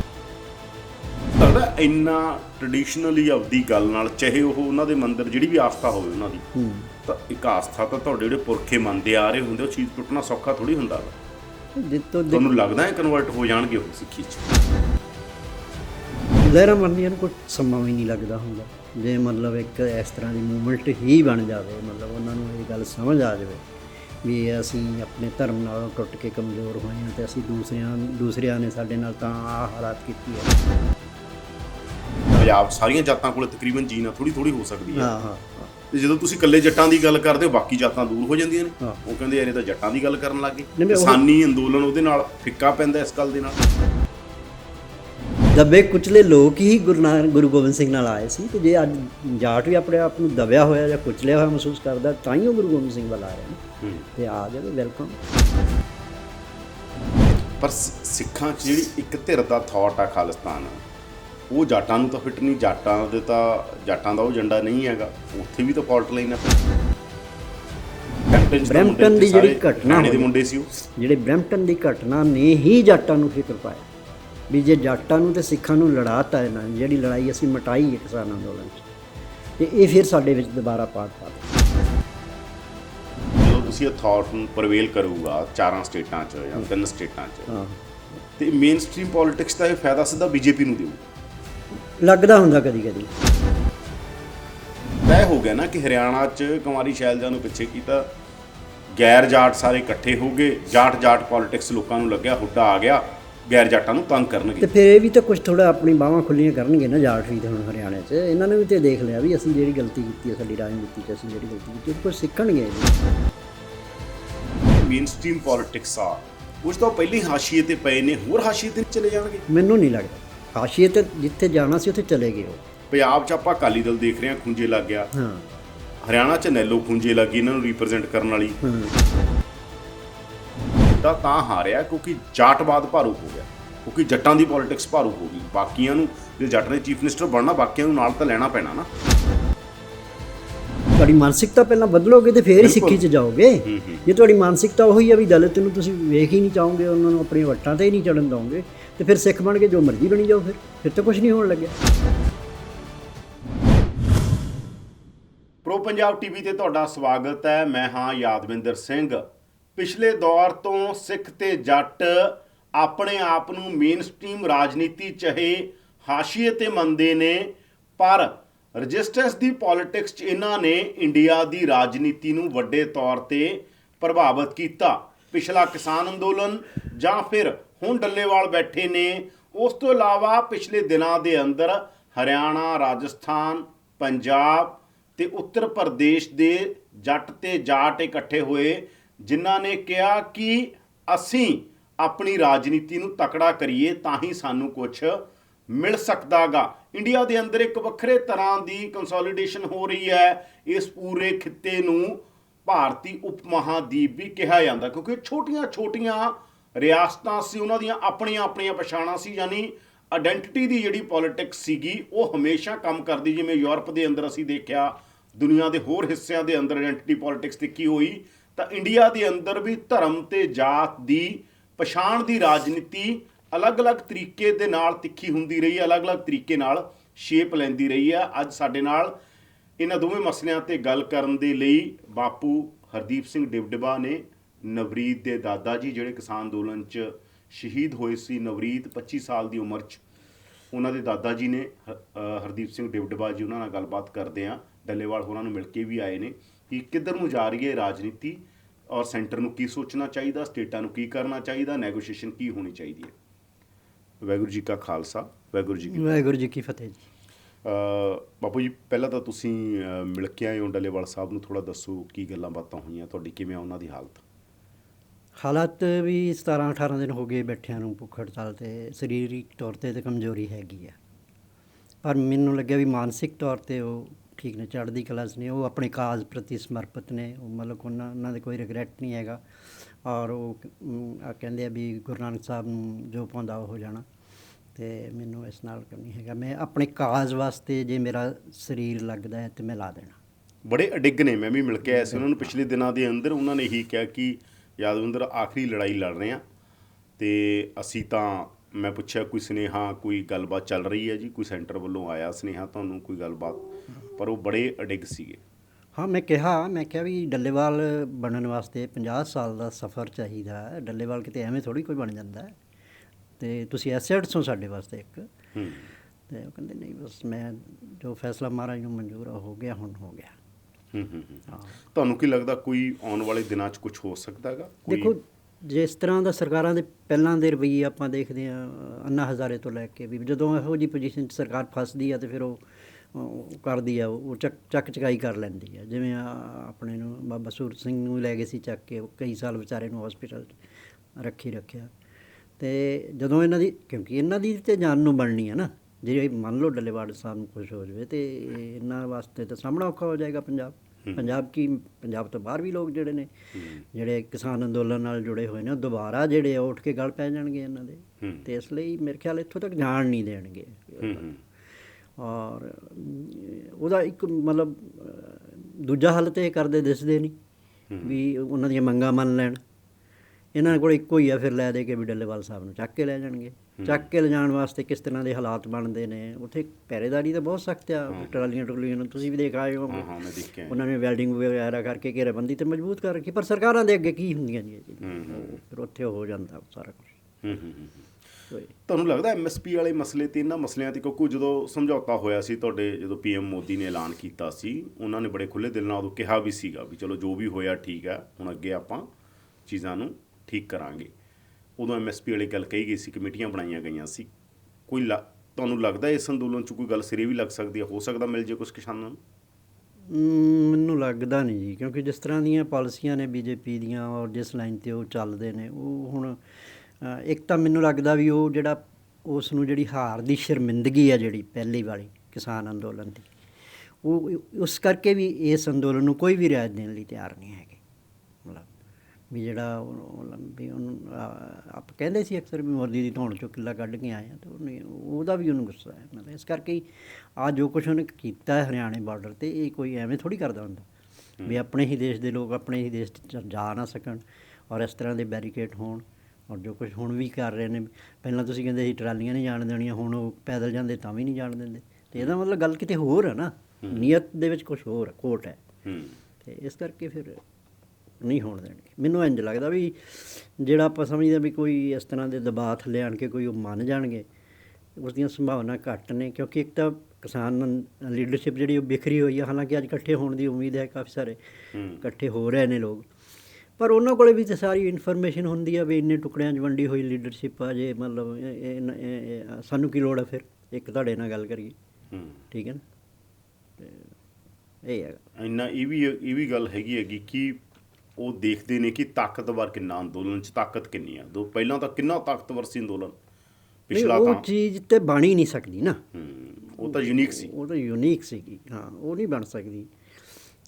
[SPEAKER 2] ਲੱਗਦਾ ਇੰਨਾ ਟ੍ਰੈਡੀਸ਼ਨਲੀ ਆਪਦੀ ਗੱਲ ਨਾਲ ਚਾਹੇ ਉਹ ਉਹਨਾਂ ਦੇ ਮੰਦਿਰ ਜਿਹੜੀ ਵੀ ਆਸਥਾ ਹੋਵੇ ਉਹਨਾਂ ਦੀ ਤਾਂ ਇੱਕ ਆਸਥਾ ਤਾਂ ਤੁਹਾਡੇ ਜਿਹੜੇ ਪੁਰਖੇ ਮੰਨਦੇ ਆ ਰਹੇ ਹੁੰਦੇ ਉਹ ਚੀਜ਼ ਟੁੱਟਣਾ ਸੌਖਾ ਥੋੜੀ ਹੁੰਦਾ ਵਾ। ਤੁਹਾਨੂੰ ਲੱਗਦਾ ਹੈ ਕਨਵਰਟ ਹੋ ਜਾਣਗੇ ਉਹ ਸਿੱਖੀ ਚ?
[SPEAKER 1] ਲਹਿਰਾਂ ਮੰਨੀਆਂ ਨੂੰ ਕੋਈ ਸਮਾਂ ਵੀ ਨਹੀਂ ਲੱਗਦਾ ਹੁੰਦਾ। ਜੇ ਮਤਲਬ ਇੱਕ ਇਸ ਤਰ੍ਹਾਂ ਦੀ ਮੂਵਮੈਂਟ ਹੀ ਬਣ ਜਾਵੇ ਮਤਲਬ ਉਹਨਾਂ ਨੂੰ ਇਹ ਗੱਲ ਸਮਝ ਆ ਜਾਵੇ ਵੀ ਅਸੀਂ ਆਪਣੇ ਧਰਮ ਨਾਲੋਂ ਟੁੱਟ ਕੇ ਕਮਜ਼ੋਰ ਹੋਏ ਹਾਂ ਤੇ ਅਸੀਂ ਦੂਸਰਿਆਂ ਦੂਸਰਿਆਂ ਨੇ ਸਾਡੇ ਨਾਲ ਤਾਂ ਆਹ ਹਾਲਾਤ ਕੀਤੀ ਹੈ
[SPEAKER 2] ਪੰਜਾਬ ਸਾਰੀਆਂ ਜਾਤਾਂ ਕੋਲ ਤਕਰੀਬਨ ਜੀਨਾ ਥੋੜੀ ਥੋੜੀ ਹੋ ਸਕਦੀ ਹੈ
[SPEAKER 1] ਹਾਂ ਹਾਂ।
[SPEAKER 2] ਤੇ ਜਦੋਂ ਤੁਸੀਂ ਇਕੱਲੇ ਜੱਟਾਂ ਦੀ ਗੱਲ ਕਰਦੇ ਹੋ ਬਾਕੀ ਜਾਤਾਂ ਦੂਰ ਹੋ ਜਾਂਦੀਆਂ ਨੇ। ਉਹ ਕਹਿੰਦੇ ਯਾਰ ਇਹ ਤਾਂ ਜੱਟਾਂ ਦੀ ਗੱਲ ਕਰਨ ਲੱਗੇ
[SPEAKER 1] ਉਹ-
[SPEAKER 2] ਕਿਸਾਨੀ ਅੰਦੋਲਨ ਉਹਦੇ ਨਾਲ ਫਿੱਕਾ ਪੈਂਦਾ ਇਸ ਗੱਲ ਦੇ ਨਾਲ।
[SPEAKER 1] ਦਬੇ ਕੁਚਲੇ ਲੋਕ ਹੀ ਗੁਰੂ ਨਾਨਕ ਗੁਰੂ ਗੋਬਿੰਦ ਸਿੰਘ ਨਾਲ ਆਏ ਸੀ ਤੇ ਜੇ ਅੱਜ ਜਾਟ ਵੀ ਆਪਣੇ ਆਪ ਨੂੰ ਦਬਿਆ ਹੋਇਆ ਜਾਂ ਕੁਚਲਿਆ ਹੋਇਆ ਮਹਿਸੂਸ ਕਰਦਾ ਤਾਂ ਹੀ ਉਹ ਗੁਰੂ ਗੋਬਿੰਦ ਸਿੰਘ ਵੱਲ ਆ ਰਹੇ। ਤੇ ਆ ਜਾਵੇ ਵੈਲਕਮ
[SPEAKER 2] ਪਰ ਸਿੱਖਾਂ 'ਚ ਜਿਹੜੀ ਇੱਕ ਧਿਰ ਦਾ ਥਾਟ ਆ ਖਾਲਿਸਤਾਨ ਉਹ ਜਾਟਾਂ ਨੂੰ ਤਾਂ ਫਿੱਟ ਨਹੀਂ ਜਾਟਾਂ ਦੇ ਤਾਂ ਜਾਟਾਂ ਦਾ ਉਹ ਏਜੰਡਾ ਨਹੀਂ ਹੈਗਾ ਉੱਥੇ ਵੀ ਤਾਂ ਫਾਲਟ ਲਾਈਨ ਆ ਬ੍ਰੈਂਪਟਨ
[SPEAKER 1] ਦੀ ਜਿਹੜੀ ਘਟਨਾ ਹੋਈ।
[SPEAKER 2] ਮੁੰਡੇ ਸੀ ਉਹ
[SPEAKER 1] ਜਿਹੜੇ ਬ੍ਰੈਂਪਟਨ ਦੀ ਘਟਨਾ ਨੇ ਹੀ ਜਾਟਾਂ ਨੂੰ ਫਿਕਰ ਪਾਇਆ ਵੀ ਜੇ ਜਾਟਾਂ ਨੂੰ ਤੇ ਸਿੱਖਾਂ ਨੂੰ ਲੜਾਤਾ ਇਹਨਾਂ ਜਿਹੜੀ ਲੜਾਈ ਅਸੀਂ ਮਟਾਈ ਹੈ ਕਿਸਾਨ ਅੰਦੋਲਨ 'ਚ ਤੇ ਇਹ ਫਿਰ ਸਾਡੇ ਵਿੱਚ ਦੁਬਾਰਾ ਪਾਟ ਪਾ
[SPEAKER 2] ਜਦੋਂ ਤੁਸੀਂ ਥਾਟ ਨੂੰ ਪ੍ਰਵੇਲ ਕਰੂਗਾ ਚਾਰਾਂ ਸਟੇਟਾਂ 'ਚ ਜਾਂ ਤਿੰਨ ਸਟੇਟਾਂ 'ਚ ਤੇ ਮੇਨ ਸਟ੍ਰੀਮ ਪੋਲਿਟਿਕਸ ਦਾ ਇਹ ਫਾਇਦਾ ਸਿੱਧਾ ਬੀਜੇਪੀ ਨੂੰ ਦੇਊ
[SPEAKER 1] ਲੱਗਦਾ ਹੁੰਦਾ ਕਦੀ ਕਦੀ।
[SPEAKER 2] ਤੈਅ ਹੋ ਗਿਆ ਨਾ ਕਿ ਹਰਿਆਣਾ 'ਚ ਕੁਮਾਰੀ ਸ਼ੈਲਜਾ ਨੂੰ ਪਿੱਛੇ ਕੀਤਾ ਗੈਰ ਜਾਟ ਸਾਰੇ ਇਕੱਠੇ ਹੋ ਗਏ ਜਾਟ ਜਾਟ ਪੋਲਿਟਿਕਸ ਲੋਕਾਂ ਨੂੰ ਲੱਗਿਆ ਹੁੱਡਾ ਆ ਗਿਆ। ਗੈਰ ਜੱਟਾਂ ਨੂੰ ਤੰਗ
[SPEAKER 1] ਤੇ
[SPEAKER 2] ਕਰਨਗੇ
[SPEAKER 1] ਫਿਰ ਇਹ ਵੀ ਤਾਂ ਕੁਝ ਥੋੜਾ ਆਪਣੀ ਬਾਹਾਂ ਖੁੱਲੀਆਂ ਕਰਨਗੇ ਨਾ ਜਾਟ ਵੀ ਤੇ ਹੁਣ ਹਰਿਆਣੇ 'ਚ। ਇਹਨਾਂ ਨੇ ਵੀ ਤੇ ਦੇਖ ਲਿਆ ਵੀ ਅਸੀਂ ਜਿਹੜੀ ਗਲਤੀ ਕੀਤੀ ਹੈ ਸਾਡੀ ਰਾਜਨੀਤੀ 'ਚ ਅਸੀਂ ਜਿਹੜੀ ਗਲਤੀ ਕੀਤੀ ਉਹ ਕੁਝ ਸਿੱਖਣਗੇ ਇਹ।
[SPEAKER 2] ਮੇਨਸਟ੍ਰੀਮ ਪੋਲਿਟਿਕਸ ਆ ਉਸ ਤੋਂ ਪਹਿਲੀ ਹਾਸ਼ੀਏ ਤੇ ਪਏ ਨੇ ਹੋਰ ਹਾਸ਼ੀਏ ਤੇ ਚਲੇ ਜਾਣਗੇ।
[SPEAKER 1] ਮੈਨੂੰ ਨਹੀਂ ਲੱਗਦਾ। ਹਾਸ਼ੀਏ ਤੇ ਜਿੱਥੇ ਜਾਣਾ ਸੀ ਉੱਥੇ ਚਲੇ ਗਏ ਉਹ।
[SPEAKER 2] ਪੰਜਾਬ 'ਚ ਆਪਾਂ ਅਕਾਲੀ ਦਲ ਦੇਖ ਰਹੇ ਹਾਂ ਖੁੰਝੇ ਲੱਗ ਗਿਆ।
[SPEAKER 1] ਹਾਂ।
[SPEAKER 2] ਹਰਿਆਣਾ 'ਚ ਨੈਲੋ ਖੁੰਝੇ ਲੱਗੀ ਇਹਨਾਂ ਨੂੰ ਰਿਪਰੈਜ਼ੈਂਟ ਕਰਨ ਵਾਲੀ।
[SPEAKER 1] ਹਾਂ
[SPEAKER 2] ਤਾਂ ਹਾਰਿਆ ਕਿਉਂਕਿ ਜਾਟਵਾਦ ਭਾਰੂ ਹੋ ਗਿਆ ਕਿਉਂਕਿ ਜੱਟਾਂ ਦੀ ਪੋਲਿਟਿਕਸ ਭਾਰੂ ਹੋ ਗਈ। ਬਾਕੀਆਂ ਨੂੰ ਜੇ ਜੱਟ ਨੇ ਚੀਫ ਮਿਨਿਸਟਰ ਬਣਨਾ ਬਾਕੀਆਂ ਨੂੰ ਨਾਲ ਤਾਂ ਲੈਣਾ ਪੈਣਾ ਨਾ।
[SPEAKER 1] ਤੁਹਾਡੀ ਮਾਨਸਿਕਤਾ ਪਹਿਲਾਂ ਬਦਲੋਗੇ ਤੇ ਫੇਰ ਹੀ ਸਿੱਖੀ 'ਚ ਜਾਓਗੇ? ਜੇ ਤੁਹਾਡੀ ਮਾਨਸਿਕਤਾ ਉਹੀ ਆ ਵੀ ਦਲਿਤ ਨੂੰ ਤੁਸੀਂ ਵੇਖ ਹੀ ਨਹੀਂ ਚਾਹੋਗੇ ਉਹਨਾਂ ਨੂੰ ਆਪਣੀਆਂ ਵੱਟਾਂ ਤੇ ਹੀ ਨਹੀਂ ਚੜਨ ਦਓਗੇ ਤੇ ਫਿਰ ਸਿੱਖ ਬਣ ਕੇ ਜੋ ਮਰਜ਼ੀ ਬਣੀ ਜਾਓ ਫਿਰ। ਫਿਰ ਤਾਂ ਕੁਝ ਨਹੀਂ ਹੋਣ ਲੱਗਿਆ।
[SPEAKER 2] ਪ੍ਰੋ ਪੰਜਾਬ ਟੀਵੀ ਤੇ ਤੁਹਾਡਾ ਸਵਾਗਤ ਹੈ। ਮੈਂ ਹਾਂ ਯਾਦਵਿੰਦਰ ਸਿੰਘ। ਪਿਛਲੇ ਦੌਰ ਤੋਂ ਸਿੱਖ ਤੇ ਜੱਟ ਆਪਣੇ ਆਪ ਨੂੰ ਮੇਨਸਟ੍ਰੀਮ ਰਾਜਨੀਤੀ ਚਾਹੇ ਹਾਸ਼ੀਏ ਤੇ ਮੰਨਦੇ ਨੇ, ਪਰ ਰਜਿਸਟੈਂਸ ਦੀ ਪੋਲਿਟਿਕਸ 'ਚ ਇਹਨਾਂ ਨੇ ਇੰਡੀਆ ਦੀ ਰਾਜਨੀਤੀ ਨੂੰ ਵੱਡੇ ਤੌਰ ਤੇ ਪ੍ਰਭਾਵਿਤ ਕੀਤਾ। ਪਿਛਲਾ ਕਿਸਾਨ ਅੰਦੋਲਨ ਜਾਂ ਫਿਰ ਹੁਣ ਡੱਲੇਵਾਲ ਬੈਠੇ ਨੇ, ਉਸ ਤੋਂ ਇਲਾਵਾ ਪਿਛਲੇ ਦਿਨਾਂ ਦੇ ਅੰਦਰ ਹਰਿਆਣਾ, ਰਾਜਸਥਾਨ, ਪੰਜਾਬ ਤੇ ਉੱਤਰ ਪ੍ਰਦੇਸ਼ ਦੇ ਜੱਟ ਤੇ ਜਾਟ ਇਕੱਠੇ ਹੋਏ ਜਿਨ੍ਹਾਂ ਨੇ ਕਿਹਾ ਕਿ ਅਸੀਂ ਆਪਣੀ ਰਾਜਨੀਤੀ ਨੂੰ ਤਕੜਾ ਕਰੀਏ ਤਾਂ ਹੀ ਸਾਨੂੰ ਕੁਝ ਮਿਲ ਸਕਦਾਗਾ। ਇੰਡੀਆ ਦੇ ਅੰਦਰ ਇੱਕ ਵੱਖਰੇ ਤਰ੍ਹਾਂ ਦੀ ਕੰਸੋਲੀਡੇਸ਼ਨ ਹੋ ਰਹੀ ਹੈ। ਇਸ ਪੂਰੇ ਖਿੱਤੇ ਨੂੰ ਭਾਰਤੀ ਉਪ ਮਹਾਦੀਪ ਵੀ ਕਿਹਾ ਜਾਂਦਾ, ਕਿਉਂਕਿ ਛੋਟੀਆਂ-ਛੋਟੀਆਂ ਰਿਆਸਤਾਂ ਸੀ, ਉਹਨਾਂ ਦੀਆਂ ਆਪਣੀਆਂ ਆਪਣੀਆਂ ਪਛਾਣਾਂ ਸੀ, ਯਾਨੀ ਆਇਡੈਂਟੀਟੀ ਦੀ ਜਿਹੜੀ ਪੋਲਿਟਿਕਸ ਸੀਗੀ, ਉਹ ਹਮੇਸ਼ਾ ਕੰਮ ਕਰਦੀ, ਜਿਵੇਂ ਯੂਰਪ ਦੇ ਅੰਦਰ ਅਸੀਂ ਦੇਖਿਆ, ਦੁਨੀਆ ਦੇ ਹੋਰ ਹਿੱਸਿਆਂ ਦੇ ਅੰਦਰ ਆਇਡੈਂਟੀਟੀ ਪੋਲਿਟਿਕਸ ਤਿੱਖੀ ਹੋਈ। ਤਾਂ ਇੰਡੀਆ ਦੇ ਅੰਦਰ ਵੀ ਧਰਮ ਤੇ ਜਾਤ ਦੀ ਪਛਾਣ ਦੀ ਰਾਜਨੀਤੀ ਅਲੱਗ-ਅਲੱਗ ਤਰੀਕੇ ਦੇ ਨਾਲ ਤਿੱਖੀ ਹੁੰਦੀ ਰਹੀ ਹੈ, ਅਲੱਗ-ਅਲੱਗ ਤਰੀਕੇ ਨਾਲ ਸ਼ੇਪ ਲੈਂਦੀ ਰਹੀ ਹੈ। ਅੱਜ ਸਾਡੇ ਨਾਲ ਇਹਨਾਂ ਦੋਵੇਂ ਮਸਲਿਆਂ ਤੇ ਗੱਲ ਕਰਨ ਦੇ ਲਈ ਬਾਪੂ ਹਰਦੀਪ ਸਿੰਘ ਡਿਬਡਿਬਾ ਨੇ ਨਵਰੀਤ ਦੇ ਦਾਦਾ ਜੀ, ਜਿਹੜੇ ਕਿਸਾਨ ਅੰਦੋਲਨ 'ਚ ਸ਼ਹੀਦ ਹੋਏ ਸੀ। ਨਵਰੀਤ 25 ਸਾਲ ਦੀ ਉਮਰ 'ਚ ਉਹਨਾਂ ਦੇ ਦਾਦਾ ਜੀ ਨੇ, ਹ- ਹਰਦੀਪ ਸਿੰਘ ਡਿਬਡਿਬਾ ਜੀ, ਉਹਨਾਂ ਨਾਲ ਗੱਲਬਾਤ ਕਰਦੇ ਆ ਡੱਲੇਵਾਲ ਹੋਰਾਂ ਨੂੰ ਮਿਲ ਕੇ ਵੀ ਆਏ ਨੇ। ਕਿ ਕਿੱਧਰ ਨੂੰ ਜਾ ਰਹੀ ਹੈ ਰਾਜਨੀਤੀ ਔਰ ਸੈਂਟਰ ਨੂੰ ਕੀ ਸੋਚਣਾ ਚਾਹੀਦਾ ਸਟੇਟਾਂ ਨੂੰ ਕੀ ਕਰਨਾ ਚਾਹੀਦਾ ਨੈਗੋਸ਼ੀਏਸ਼ਨ ਕੀ ਹੋਣੀ ਚਾਹੀਦੀ ਹੈ। ਵਾਹਿਗੁਰੂ ਜੀ ਕਾ ਖਾਲਸਾ ਵਾਹਿਗੁਰੂ ਜੀ ਕੀ
[SPEAKER 1] ਵਾਹਿਗੁਰੂ ਜੀ ਕੀ ਫਤਿਹ ਜੀ।
[SPEAKER 2] ਅ, ਬਾਪੂ ਜੀ ਪਹਿਲਾਂ ਤਾਂ ਤੁਸੀਂ ਮਿਲ ਕੇ ਆਏ ਹੋ ਡੱਲੇਵਾਲ ਸਾਹਿਬ ਨੂੰ ਥੋੜਾ ਦੱਸੋ ਕੀ ਗੱਲਾਂ ਬਾਤਾਂ ਹੋਈਆਂ ਤੁਹਾਡੀ ਕਿਵੇਂ ਉਹਨਾਂ ਦੀ ਹਾਲਤ?
[SPEAKER 1] ਹਾਲਾਤ ਵੀ 17 18 ਦਿਨ ਹੋ ਗਏ ਬੈਠਿਆਂ ਨੂੰ ਭੁੱਖ ਹੜਤਾਲ ਤੇ ਸਰੀਰਕ ਤੌਰ ਤੇ ਤੇ ਕਮਜ਼ੋਰੀ ਹੈਗੀ ਆ। ਪਰ ਮੈਨੂੰ ਲੱਗਿਆ ਵੀ ਮਾਨਸਿਕ ਤੌਰ ਤੇ ਉਹ ਠੀਕ ਨੇ ਚੜ੍ਹਦੀ ਕਲਾ ਨੇ ਉਹ ਆਪਣੇ ਕਾਜ਼ ਪ੍ਰਤੀ ਸਮਰਪਿਤ ਨੇ ਉਹ ਮਤਲਬ ਉਹਨਾਂ ਉਹਨਾਂ ਦੇ ਕੋਈ ਰਿਗਰੈਟ ਨਹੀਂ ਹੈਗਾ। ਔਰ ਉਹ ਕਹਿੰਦੇ ਆ ਵੀ ਗੁਰੂ ਨਾਨਕ ਸਾਹਿਬ ਨੂੰ ਜੋ ਪਾਉਂਦਾ ਉਹ ਹੋ ਜਾਣਾ। ਤੇ ਮੈਨੂੰ ਇਸ ਨਾਲ ਕਰਨੀ ਹੈਗਾ। ਮੈਂ ਆਪਣੇ ਕਾਜ਼ ਵਾਸਤੇ ਜੇ ਮੇਰਾ ਸਰੀਰ ਲੱਗਦਾ ਹੈ ਤੇ ਮੈਂ ਲਾ ਦੇਣਾ।
[SPEAKER 2] ਬੜੇ ਅਡਿੱਗ ਨੇ ਮੈਂ ਵੀ ਮਿਲ ਕੇ ਆਇਆ ਸੀ ਉਹਨਾਂ ਨੂੰ ਪਿਛਲੇ ਦਿਨਾਂ ਦੇ ਅੰਦਰ। ਉਹਨਾਂ ਨੇ ਇਹੀ ਕਿਹਾ ਕਿ ਯਾਦਵਿੰਦਰ ਆਖਰੀ ਲੜਾਈ ਲੜ ਰਹੇ ਆ ਤੇ ਅਸੀਂ ਤਾਂ ਮੈਂ ਪੁੱਛਿਆ ਕੋਈ ਸੁਨੇਹਾ ਕੋਈ ਗੱਲਬਾਤ ਚੱਲ ਰਹੀ ਹੈ ਜੀ? ਕੋਈ ਸੈਂਟਰ ਵੱਲੋਂ ਆਇਆ ਸੁਨੇਹਾ ਤੁਹਾਨੂੰ? ਕੋਈ ਗੱਲਬਾਤ? ਪਰ ਉਹ ਬੜੇ ਅਡਿੱਗ ਸੀਗੇ।
[SPEAKER 1] ਹਾਂ ਮੈਂ ਕਿਹਾ ਮੈਂ ਕਿਹਾ ਵੀ ਡੱਲੇਵਾਲ ਬਣਨ ਵਾਸਤੇ 50 ਸਾਲ ਦਾ ਸਫ਼ਰ ਚਾਹੀਦਾ ਹੈ। ਡੱਲੇਵਾਲ ਕਿਤੇ ਐਵੇਂ ਥੋੜੀ ਕੋਈ ਬਣ ਜਾਂਦਾ ਹੈ। ਤੇ ਤੁਸੀਂ ਐਸੈਟਸ ਹੋ ਸਾਡੇ ਵਾਸਤੇ ਇੱਕ।
[SPEAKER 2] ਹੂੰ।
[SPEAKER 1] ਤੇ ਉਹ ਕਹਿੰਦੇ ਨਹੀਂ ਬਸ ਮੈਂ ਜੋ ਫੈਸਲਾ ਮਹਾਰਾਜ ਨੂੰ ਮਨਜ਼ੂਰ ਹੋ ਗਿਆ ਹੁਣ ਹੋ ਗਿਆ।
[SPEAKER 2] ਹੂੰ ਹੂੰ ਤੁਹਾਨੂੰ ਕੀ ਲੱਗਦਾ ਕੋਈ ਆਉਣ ਵਾਲੇ ਦਿਨਾਂ 'ਚ ਕੁਝ ਹੋ ਸਕਦਾ ਹੈਗਾ?
[SPEAKER 1] ਦੇਖੋ ਜਿਸ ਤਰ੍ਹਾਂ ਦਾ ਸਰਕਾਰਾਂ ਦੇ ਪਹਿਲਾਂ ਦੇ ਰਵਈਏ ਆਪਾਂ ਦੇਖਦੇ ਆ ਅੰਨਾ ਹਜ਼ਾਰੇ ਤੋਂ ਲੈ ਕੇ ਵੀ ਜਦੋਂ ਇਹੋ ਜੀ ਪੋਜੀਸ਼ਨ 'ਚ ਸਰਕਾਰ ਫਸਦੀ ਆ ਤੇ ਫਿਰ ਉਹ ਕਰਦੀ ਆ ਉਹ ਚੱਕ ਚੱਕ ਚਕਾਈ ਕਰ ਲੈਂਦੀ ਆ। ਜਿਵੇਂ ਆਪਣੇ ਨੂੰ ਬਾਬਾ ਸੂਰਤ ਸਿੰਘ ਨੂੰ ਲੈ ਗਏ ਸੀ ਚੱਕ ਕੇ ਉਹ ਕਈ ਸਾਲ ਵਿਚਾਰੇ ਨੂੰ ਹਸਪੀਟਲ ਰੱਖੀ ਰੱਖਿਆ। ਤੇ ਜਦੋਂ ਇਹਨਾਂ ਦੀ ਕਿਉਂਕਿ ਇਹਨਾਂ ਦੀ ਤੇ ਜਾਨ ਨੂੰ ਬਣਨੀ ਆ ਨਾ ਜੇ ਮੰਨ ਲਓ ਡੱਲੇਵਾਲ ਸਾਹਿਬ ਨੂੰ ਕੁਝ ਹੋ ਜਾਵੇ ਤੇ ਇਹਨਾਂ ਵਾਸਤੇ ਤਾਂ ਸਾਹਮਣਾ ਔਖਾ ਹੋ ਜਾਏਗਾ ਪੰਜਾਬ। ਪੰਜਾਬ ਕੀ ਪੰਜਾਬ ਤੋਂ ਬਾਹਰ ਵੀ ਲੋਕ ਜਿਹੜੇ ਨੇ ਜਿਹੜੇ ਕਿਸਾਨ ਅੰਦੋਲਨ ਨਾਲ ਜੁੜੇ ਹੋਏ ਨੇ ਉਹ ਦੁਬਾਰਾ ਜਿਹੜੇ ਆ ਉੱਠ ਕੇ ਗੱਲ ਪੈ ਜਾਣਗੇ ਇਹਨਾਂ ਦੇ। ਤੇ ਇਸ ਲਈ ਮੇਰੇ ਖਿਆਲ ਇੱਥੋਂ ਤੱਕ ਜਾਣ ਨਹੀਂ ਦੇਣਗੇ। ਔਰ ਉਹਦਾ ਇੱਕ ਮਤਲਬ ਦੂਜਾ ਹੱਲ ਤੇ ਇਹ ਕਰਦੇ ਦਿਸਦੇ ਨਹੀਂ ਵੀ ਉਹਨਾਂ ਦੀਆਂ ਮੰਗਾਂ ਮੰਨ ਲੈਣ। ਇਹਨਾਂ ਕੋਲ ਇੱਕੋ ਹੀ ਆ ਫਿਰ ਲੈ ਦੇ ਕੇ ਵੀ ਡੱਲੇਵਾਲ ਸਾਹਿਬ ਨੂੰ ਚੱਕ ਕੇ ਲੈ ਜਾਣਗੇ। ਚੱਕ ਕੇ ਲਿਜਾਣ ਵਾਸਤੇ ਕਿਸ ਤਰ੍ਹਾਂ ਦੇ ਹਾਲਾਤ ਬਣਦੇ ਨੇ ਉੱਥੇ ਪਹਿਰੇਦਾਰੀ ਤਾਂ ਬਹੁਤ ਸਖਤ ਆ ਟਰਾਲੀਆਂ ਟਰੂਲੀਆਂ ਨੂੰ ਤੁਸੀਂ ਵੀ ਦੇਖ ਆਏ ਹੋ।
[SPEAKER 2] ਹਾਂ ਹਾਂ ਮੈਂ ਦੇਖਿਆ।
[SPEAKER 1] ਉਹਨਾਂ ਨੇ ਵੈਲਡਿੰਗ ਵਗੈਰਾ ਕਰਕੇ ਘੇਰਾਬੰਦੀ ਤੇ ਮਜ਼ਬੂਤ ਕਰ ਰੱਖੀ ਪਰ ਸਰਕਾਰਾਂ ਦੇ ਅੱਗੇ ਕੀ ਹੁੰਦੀਆਂ ਜੀ ਫਿਰ ਉੱਥੇ ਹੋ ਜਾਂਦਾ ਸਾਰਾ ਕੁਝ
[SPEAKER 2] ਹੂੰ ਹੂੰ ਹੂੰ। ਤੁਹਾਨੂੰ ਲੱਗਦਾ ਐਮਐਸਪੀ ਵਾਲੇ ਮਸਲੇ ਤੇ ਇਹਨਾਂ ਮਸਲਿਆਂ ਤੇ ਕਿਉਂਕਿ ਜਦੋਂ ਸਮਝੌਤਾ ਹੋਇਆ ਸੀ ਤੁਹਾਡੇ ਜਦੋਂ ਪੀਐਮ ਮੋਦੀ ਨੇ ਐਲਾਨ ਕੀਤਾ ਸੀ ਉਹਨਾਂ ਨੇ ਬੜੇ ਖੁੱਲੇ ਦਿਲ ਨਾਲ ਉਦੋਂ ਕਿਹਾ ਵੀ ਸੀਗਾ ਵੀ ਚਲੋ ਜੋ ਵੀ ਹੋਇਆ ਠੀਕ ਹੈ ਹੁਣ ਅੱਗੇ ਆਪਾਂ ਚੀਜ਼ਾਂ ਨੂੰ ਠੀਕ ਕਰਾਂਗੇ। ਉਦੋਂ ਐਮਐਸਪੀ ਵਾਲੀ ਗੱਲ ਕਹੀ ਗਈ ਸੀ ਕਮੇਟੀਆਂ ਬਣਾਈਆਂ ਗਈਆਂ ਸੀ। ਕੋਈ ਤੁਹਾਨੂੰ ਲੱਗਦਾ ਇਸ ਅੰਦੋਲਨ 'ਚ ਕੋਈ ਗੱਲ ਸਿਰੇ ਵੀ ਲੱਗ ਸਕਦੀ ਹੈ ਹੋ ਸਕਦਾ ਮਿਲ ਜੇ ਕੁਝ ਕਿਸਾਨਾਂ ਨੂੰ?
[SPEAKER 1] ਮੈਨੂੰ ਲੱਗਦਾ ਨਹੀਂ ਜੀ ਕਿਉਂਕਿ ਜਿਸ ਤਰ੍ਹਾਂ ਦੀਆਂ ਪਾਲਿਸੀਆਂ ਨੇ ਬੀਜੇਪੀ ਦੀਆਂ ਔਰ ਜਿਸ ਲਾਈਨ ਤੇ ਉਹ ਚੱਲਦੇ ਨੇ ਉਹ ਹੁਣ ਇੱਕ ਤਾਂ ਮੈਨੂੰ ਲੱਗਦਾ ਵੀ ਉਹ ਜਿਹੜਾ ਉਸ ਨੂੰ ਜਿਹੜੀ ਹਾਰ ਦੀ ਸ਼ਰਮਿੰਦਗੀ ਹੈ ਜਿਹੜੀ ਪਹਿਲੀ ਵਾਲੀ ਕਿਸਾਨ ਅੰਦੋਲਨ ਦੀ ਉਹ ਉਸ ਕਰਕੇ ਵੀ ਇਸ ਅੰਦੋਲਨ ਨੂੰ ਕੋਈ ਵੀ ਰਿਆਇਤ ਦੇਣ ਲਈ ਤਿਆਰ ਨਹੀਂ ਹੈਗੇ। ਮਤਲਬ ਵੀ ਜਿਹੜਾ ਵੀ ਉਹਨੂੰ ਆਪ ਕਹਿੰਦੇ ਸੀ ਅਕਸਰ ਵੀ ਮੋਦੀ ਦੀ ਧੌਣ ਚੋਂ ਕਿੱਲਾ ਕੱਢ ਕੇ ਆਏ ਆ ਤੇ ਉਹਨੇ ਉਹਦਾ ਵੀ ਉਹਨੂੰ ਗੁੱਸਾ ਹੈ ਮਤਲਬ ਇਸ ਕਰਕੇ ਆ ਜੋ ਕੁਝ ਉਹਨੇ ਕੀਤਾ ਹੈ ਹਰਿਆਣੇ ਬਾਰਡਰ ਤੇ ਇਹ ਕੋਈ ਐਵੇਂ ਥੋੜੀ ਕਰਦਾ ਹੁੰਦਾ। ਵੀ ਆਪਣੇ ਹੀ ਦੇਸ਼ ਦੇ ਲੋਕ ਆਪਣੇ ਹੀ ਦੇਸ਼ 'ਚ ਜਾ ਨਾ ਸਕਣ ਔਰ ਇਸ ਤਰ੍ਹਾਂ ਦੇ ਬੈਰੀਕੇਡ ਹੋਣ। ਔਰ ਜੋ ਕੁਝ ਹੁਣ ਵੀ ਕਰ ਰਹੇ ਨੇ ਪਹਿਲਾਂ ਤੁਸੀਂ ਕਹਿੰਦੇ ਸੀ ਟਰਾਲੀਆਂ ਨਹੀਂ ਜਾਣ ਦੇਣੀਆਂ ਹੁਣ ਉਹ ਪੈਦਲ ਜਾਂਦੇ ਤਾਂ ਵੀ ਨਹੀਂ ਜਾਣ ਦਿੰਦੇ। ਤੇ ਇਹਦਾ ਮਤਲਬ ਗੱਲ ਕਿਤੇ ਹੋਰ ਹੈ ਨਾ ਨੀਅਤ ਦੇ ਵਿੱਚ ਕੁਝ ਹੋਰ ਕੋਟ ਹੈ। ਤੇ ਇਸ ਕਰਕੇ ਫਿਰ ਨਹੀਂ ਹੋਣ ਦੇਣਗੇ। ਮੈਨੂੰ ਇੰਜ ਲੱਗਦਾ ਵੀ ਜਿਹੜਾ ਆਪਾਂ ਸਮਝਦੇ ਵੀ ਕੋਈ ਇਸ ਤਰ੍ਹਾਂ ਦੇ ਦਬਾਅ ਥੱਲੇ ਆਣ ਕੇ ਕੋਈ ਉਹ ਮੰਨ ਜਾਣਗੇ ਉਸ ਦੀਆਂ ਸੰਭਾਵਨਾ ਘੱਟ ਨੇ ਕਿਉਂਕਿ ਇੱਕ ਤਾਂ ਕਿਸਾਨ ਲੀਡਰਸ਼ਿਪ ਜਿਹੜੀ ਉਹ ਬਿਖਰੀ ਹੋਈ ਹੈ ਹਾਲਾਂਕਿ ਅੱਜ ਇਕੱਠੇ ਹੋਣ ਦੀ ਉਮੀਦ ਹੈ ਕਾਫੀ ਸਾਰੇ ਇਕੱਠੇ ਹੋ ਰਹੇ ਨੇ ਲੋਕ। ਪਰ ਉਹਨਾਂ ਕੋਲੇ ਵੀ ਤੇ ਸਾਰੀ ਇਨਫੋਰਮੇਸ਼ਨ ਹੁੰਦੀ ਆ ਵੀ ਇੰਨੇ ਟੁਕੜਿਆਂ 'ਚ ਵੰਡੀ ਹੋਈ ਲੀਡਰਸ਼ਿਪ ਆ ਜੇ ਮਤਲਬ ਸਾਨੂੰ ਕੀ ਲੋੜ ਹੈ ਫਿਰ? ਇੱਕ ਤੁਹਾਡੇ ਨਾਲ ਗੱਲ ਕਰੀਏ।
[SPEAKER 2] ਹੂੰ।
[SPEAKER 1] ਠੀਕ ਹੈ ਨਾ? ਤੇ ਇਹ ਹੈਗਾ।
[SPEAKER 2] ਇੰਨਾ ਇਹ ਵੀ ਇਹ ਵੀ ਗੱਲ ਹੈਗੀ ਹੈਗੀ ਕਿ ਉਹ ਦੇਖਦੇ ਨੇ ਕਿ ਤਾਕਤਵਰ ਕਿੰਨਾ ਅੰਦੋਲਨ 'ਚ ਤਾਕਤ ਕਿੰਨੀ ਆ। ਦੋ ਪਹਿਲਾਂ ਤਾਂ ਕਿੰਨਾ ਤਾਕਤਵਰ ਸੀ ਅੰਦੋਲਨ? ਪਿਛਲਾ
[SPEAKER 1] ਉਹ
[SPEAKER 2] ਤਾਂ।
[SPEAKER 1] ਚੀਜ਼ ਤੇ ਬਣ ਹੀ ਨਹੀਂ ਸਕਦੀ ਨਾ।
[SPEAKER 2] ਹੂੰ ਉਹ ਤਾਂ ਯੂਨੀਕ ਸੀ।
[SPEAKER 1] ਉਹ ਤਾਂ ਯੂਨੀਕ ਸੀਗੀ। ਹਾਂ ਉਹ ਨਹੀਂ ਬਣ ਸਕਦੀ।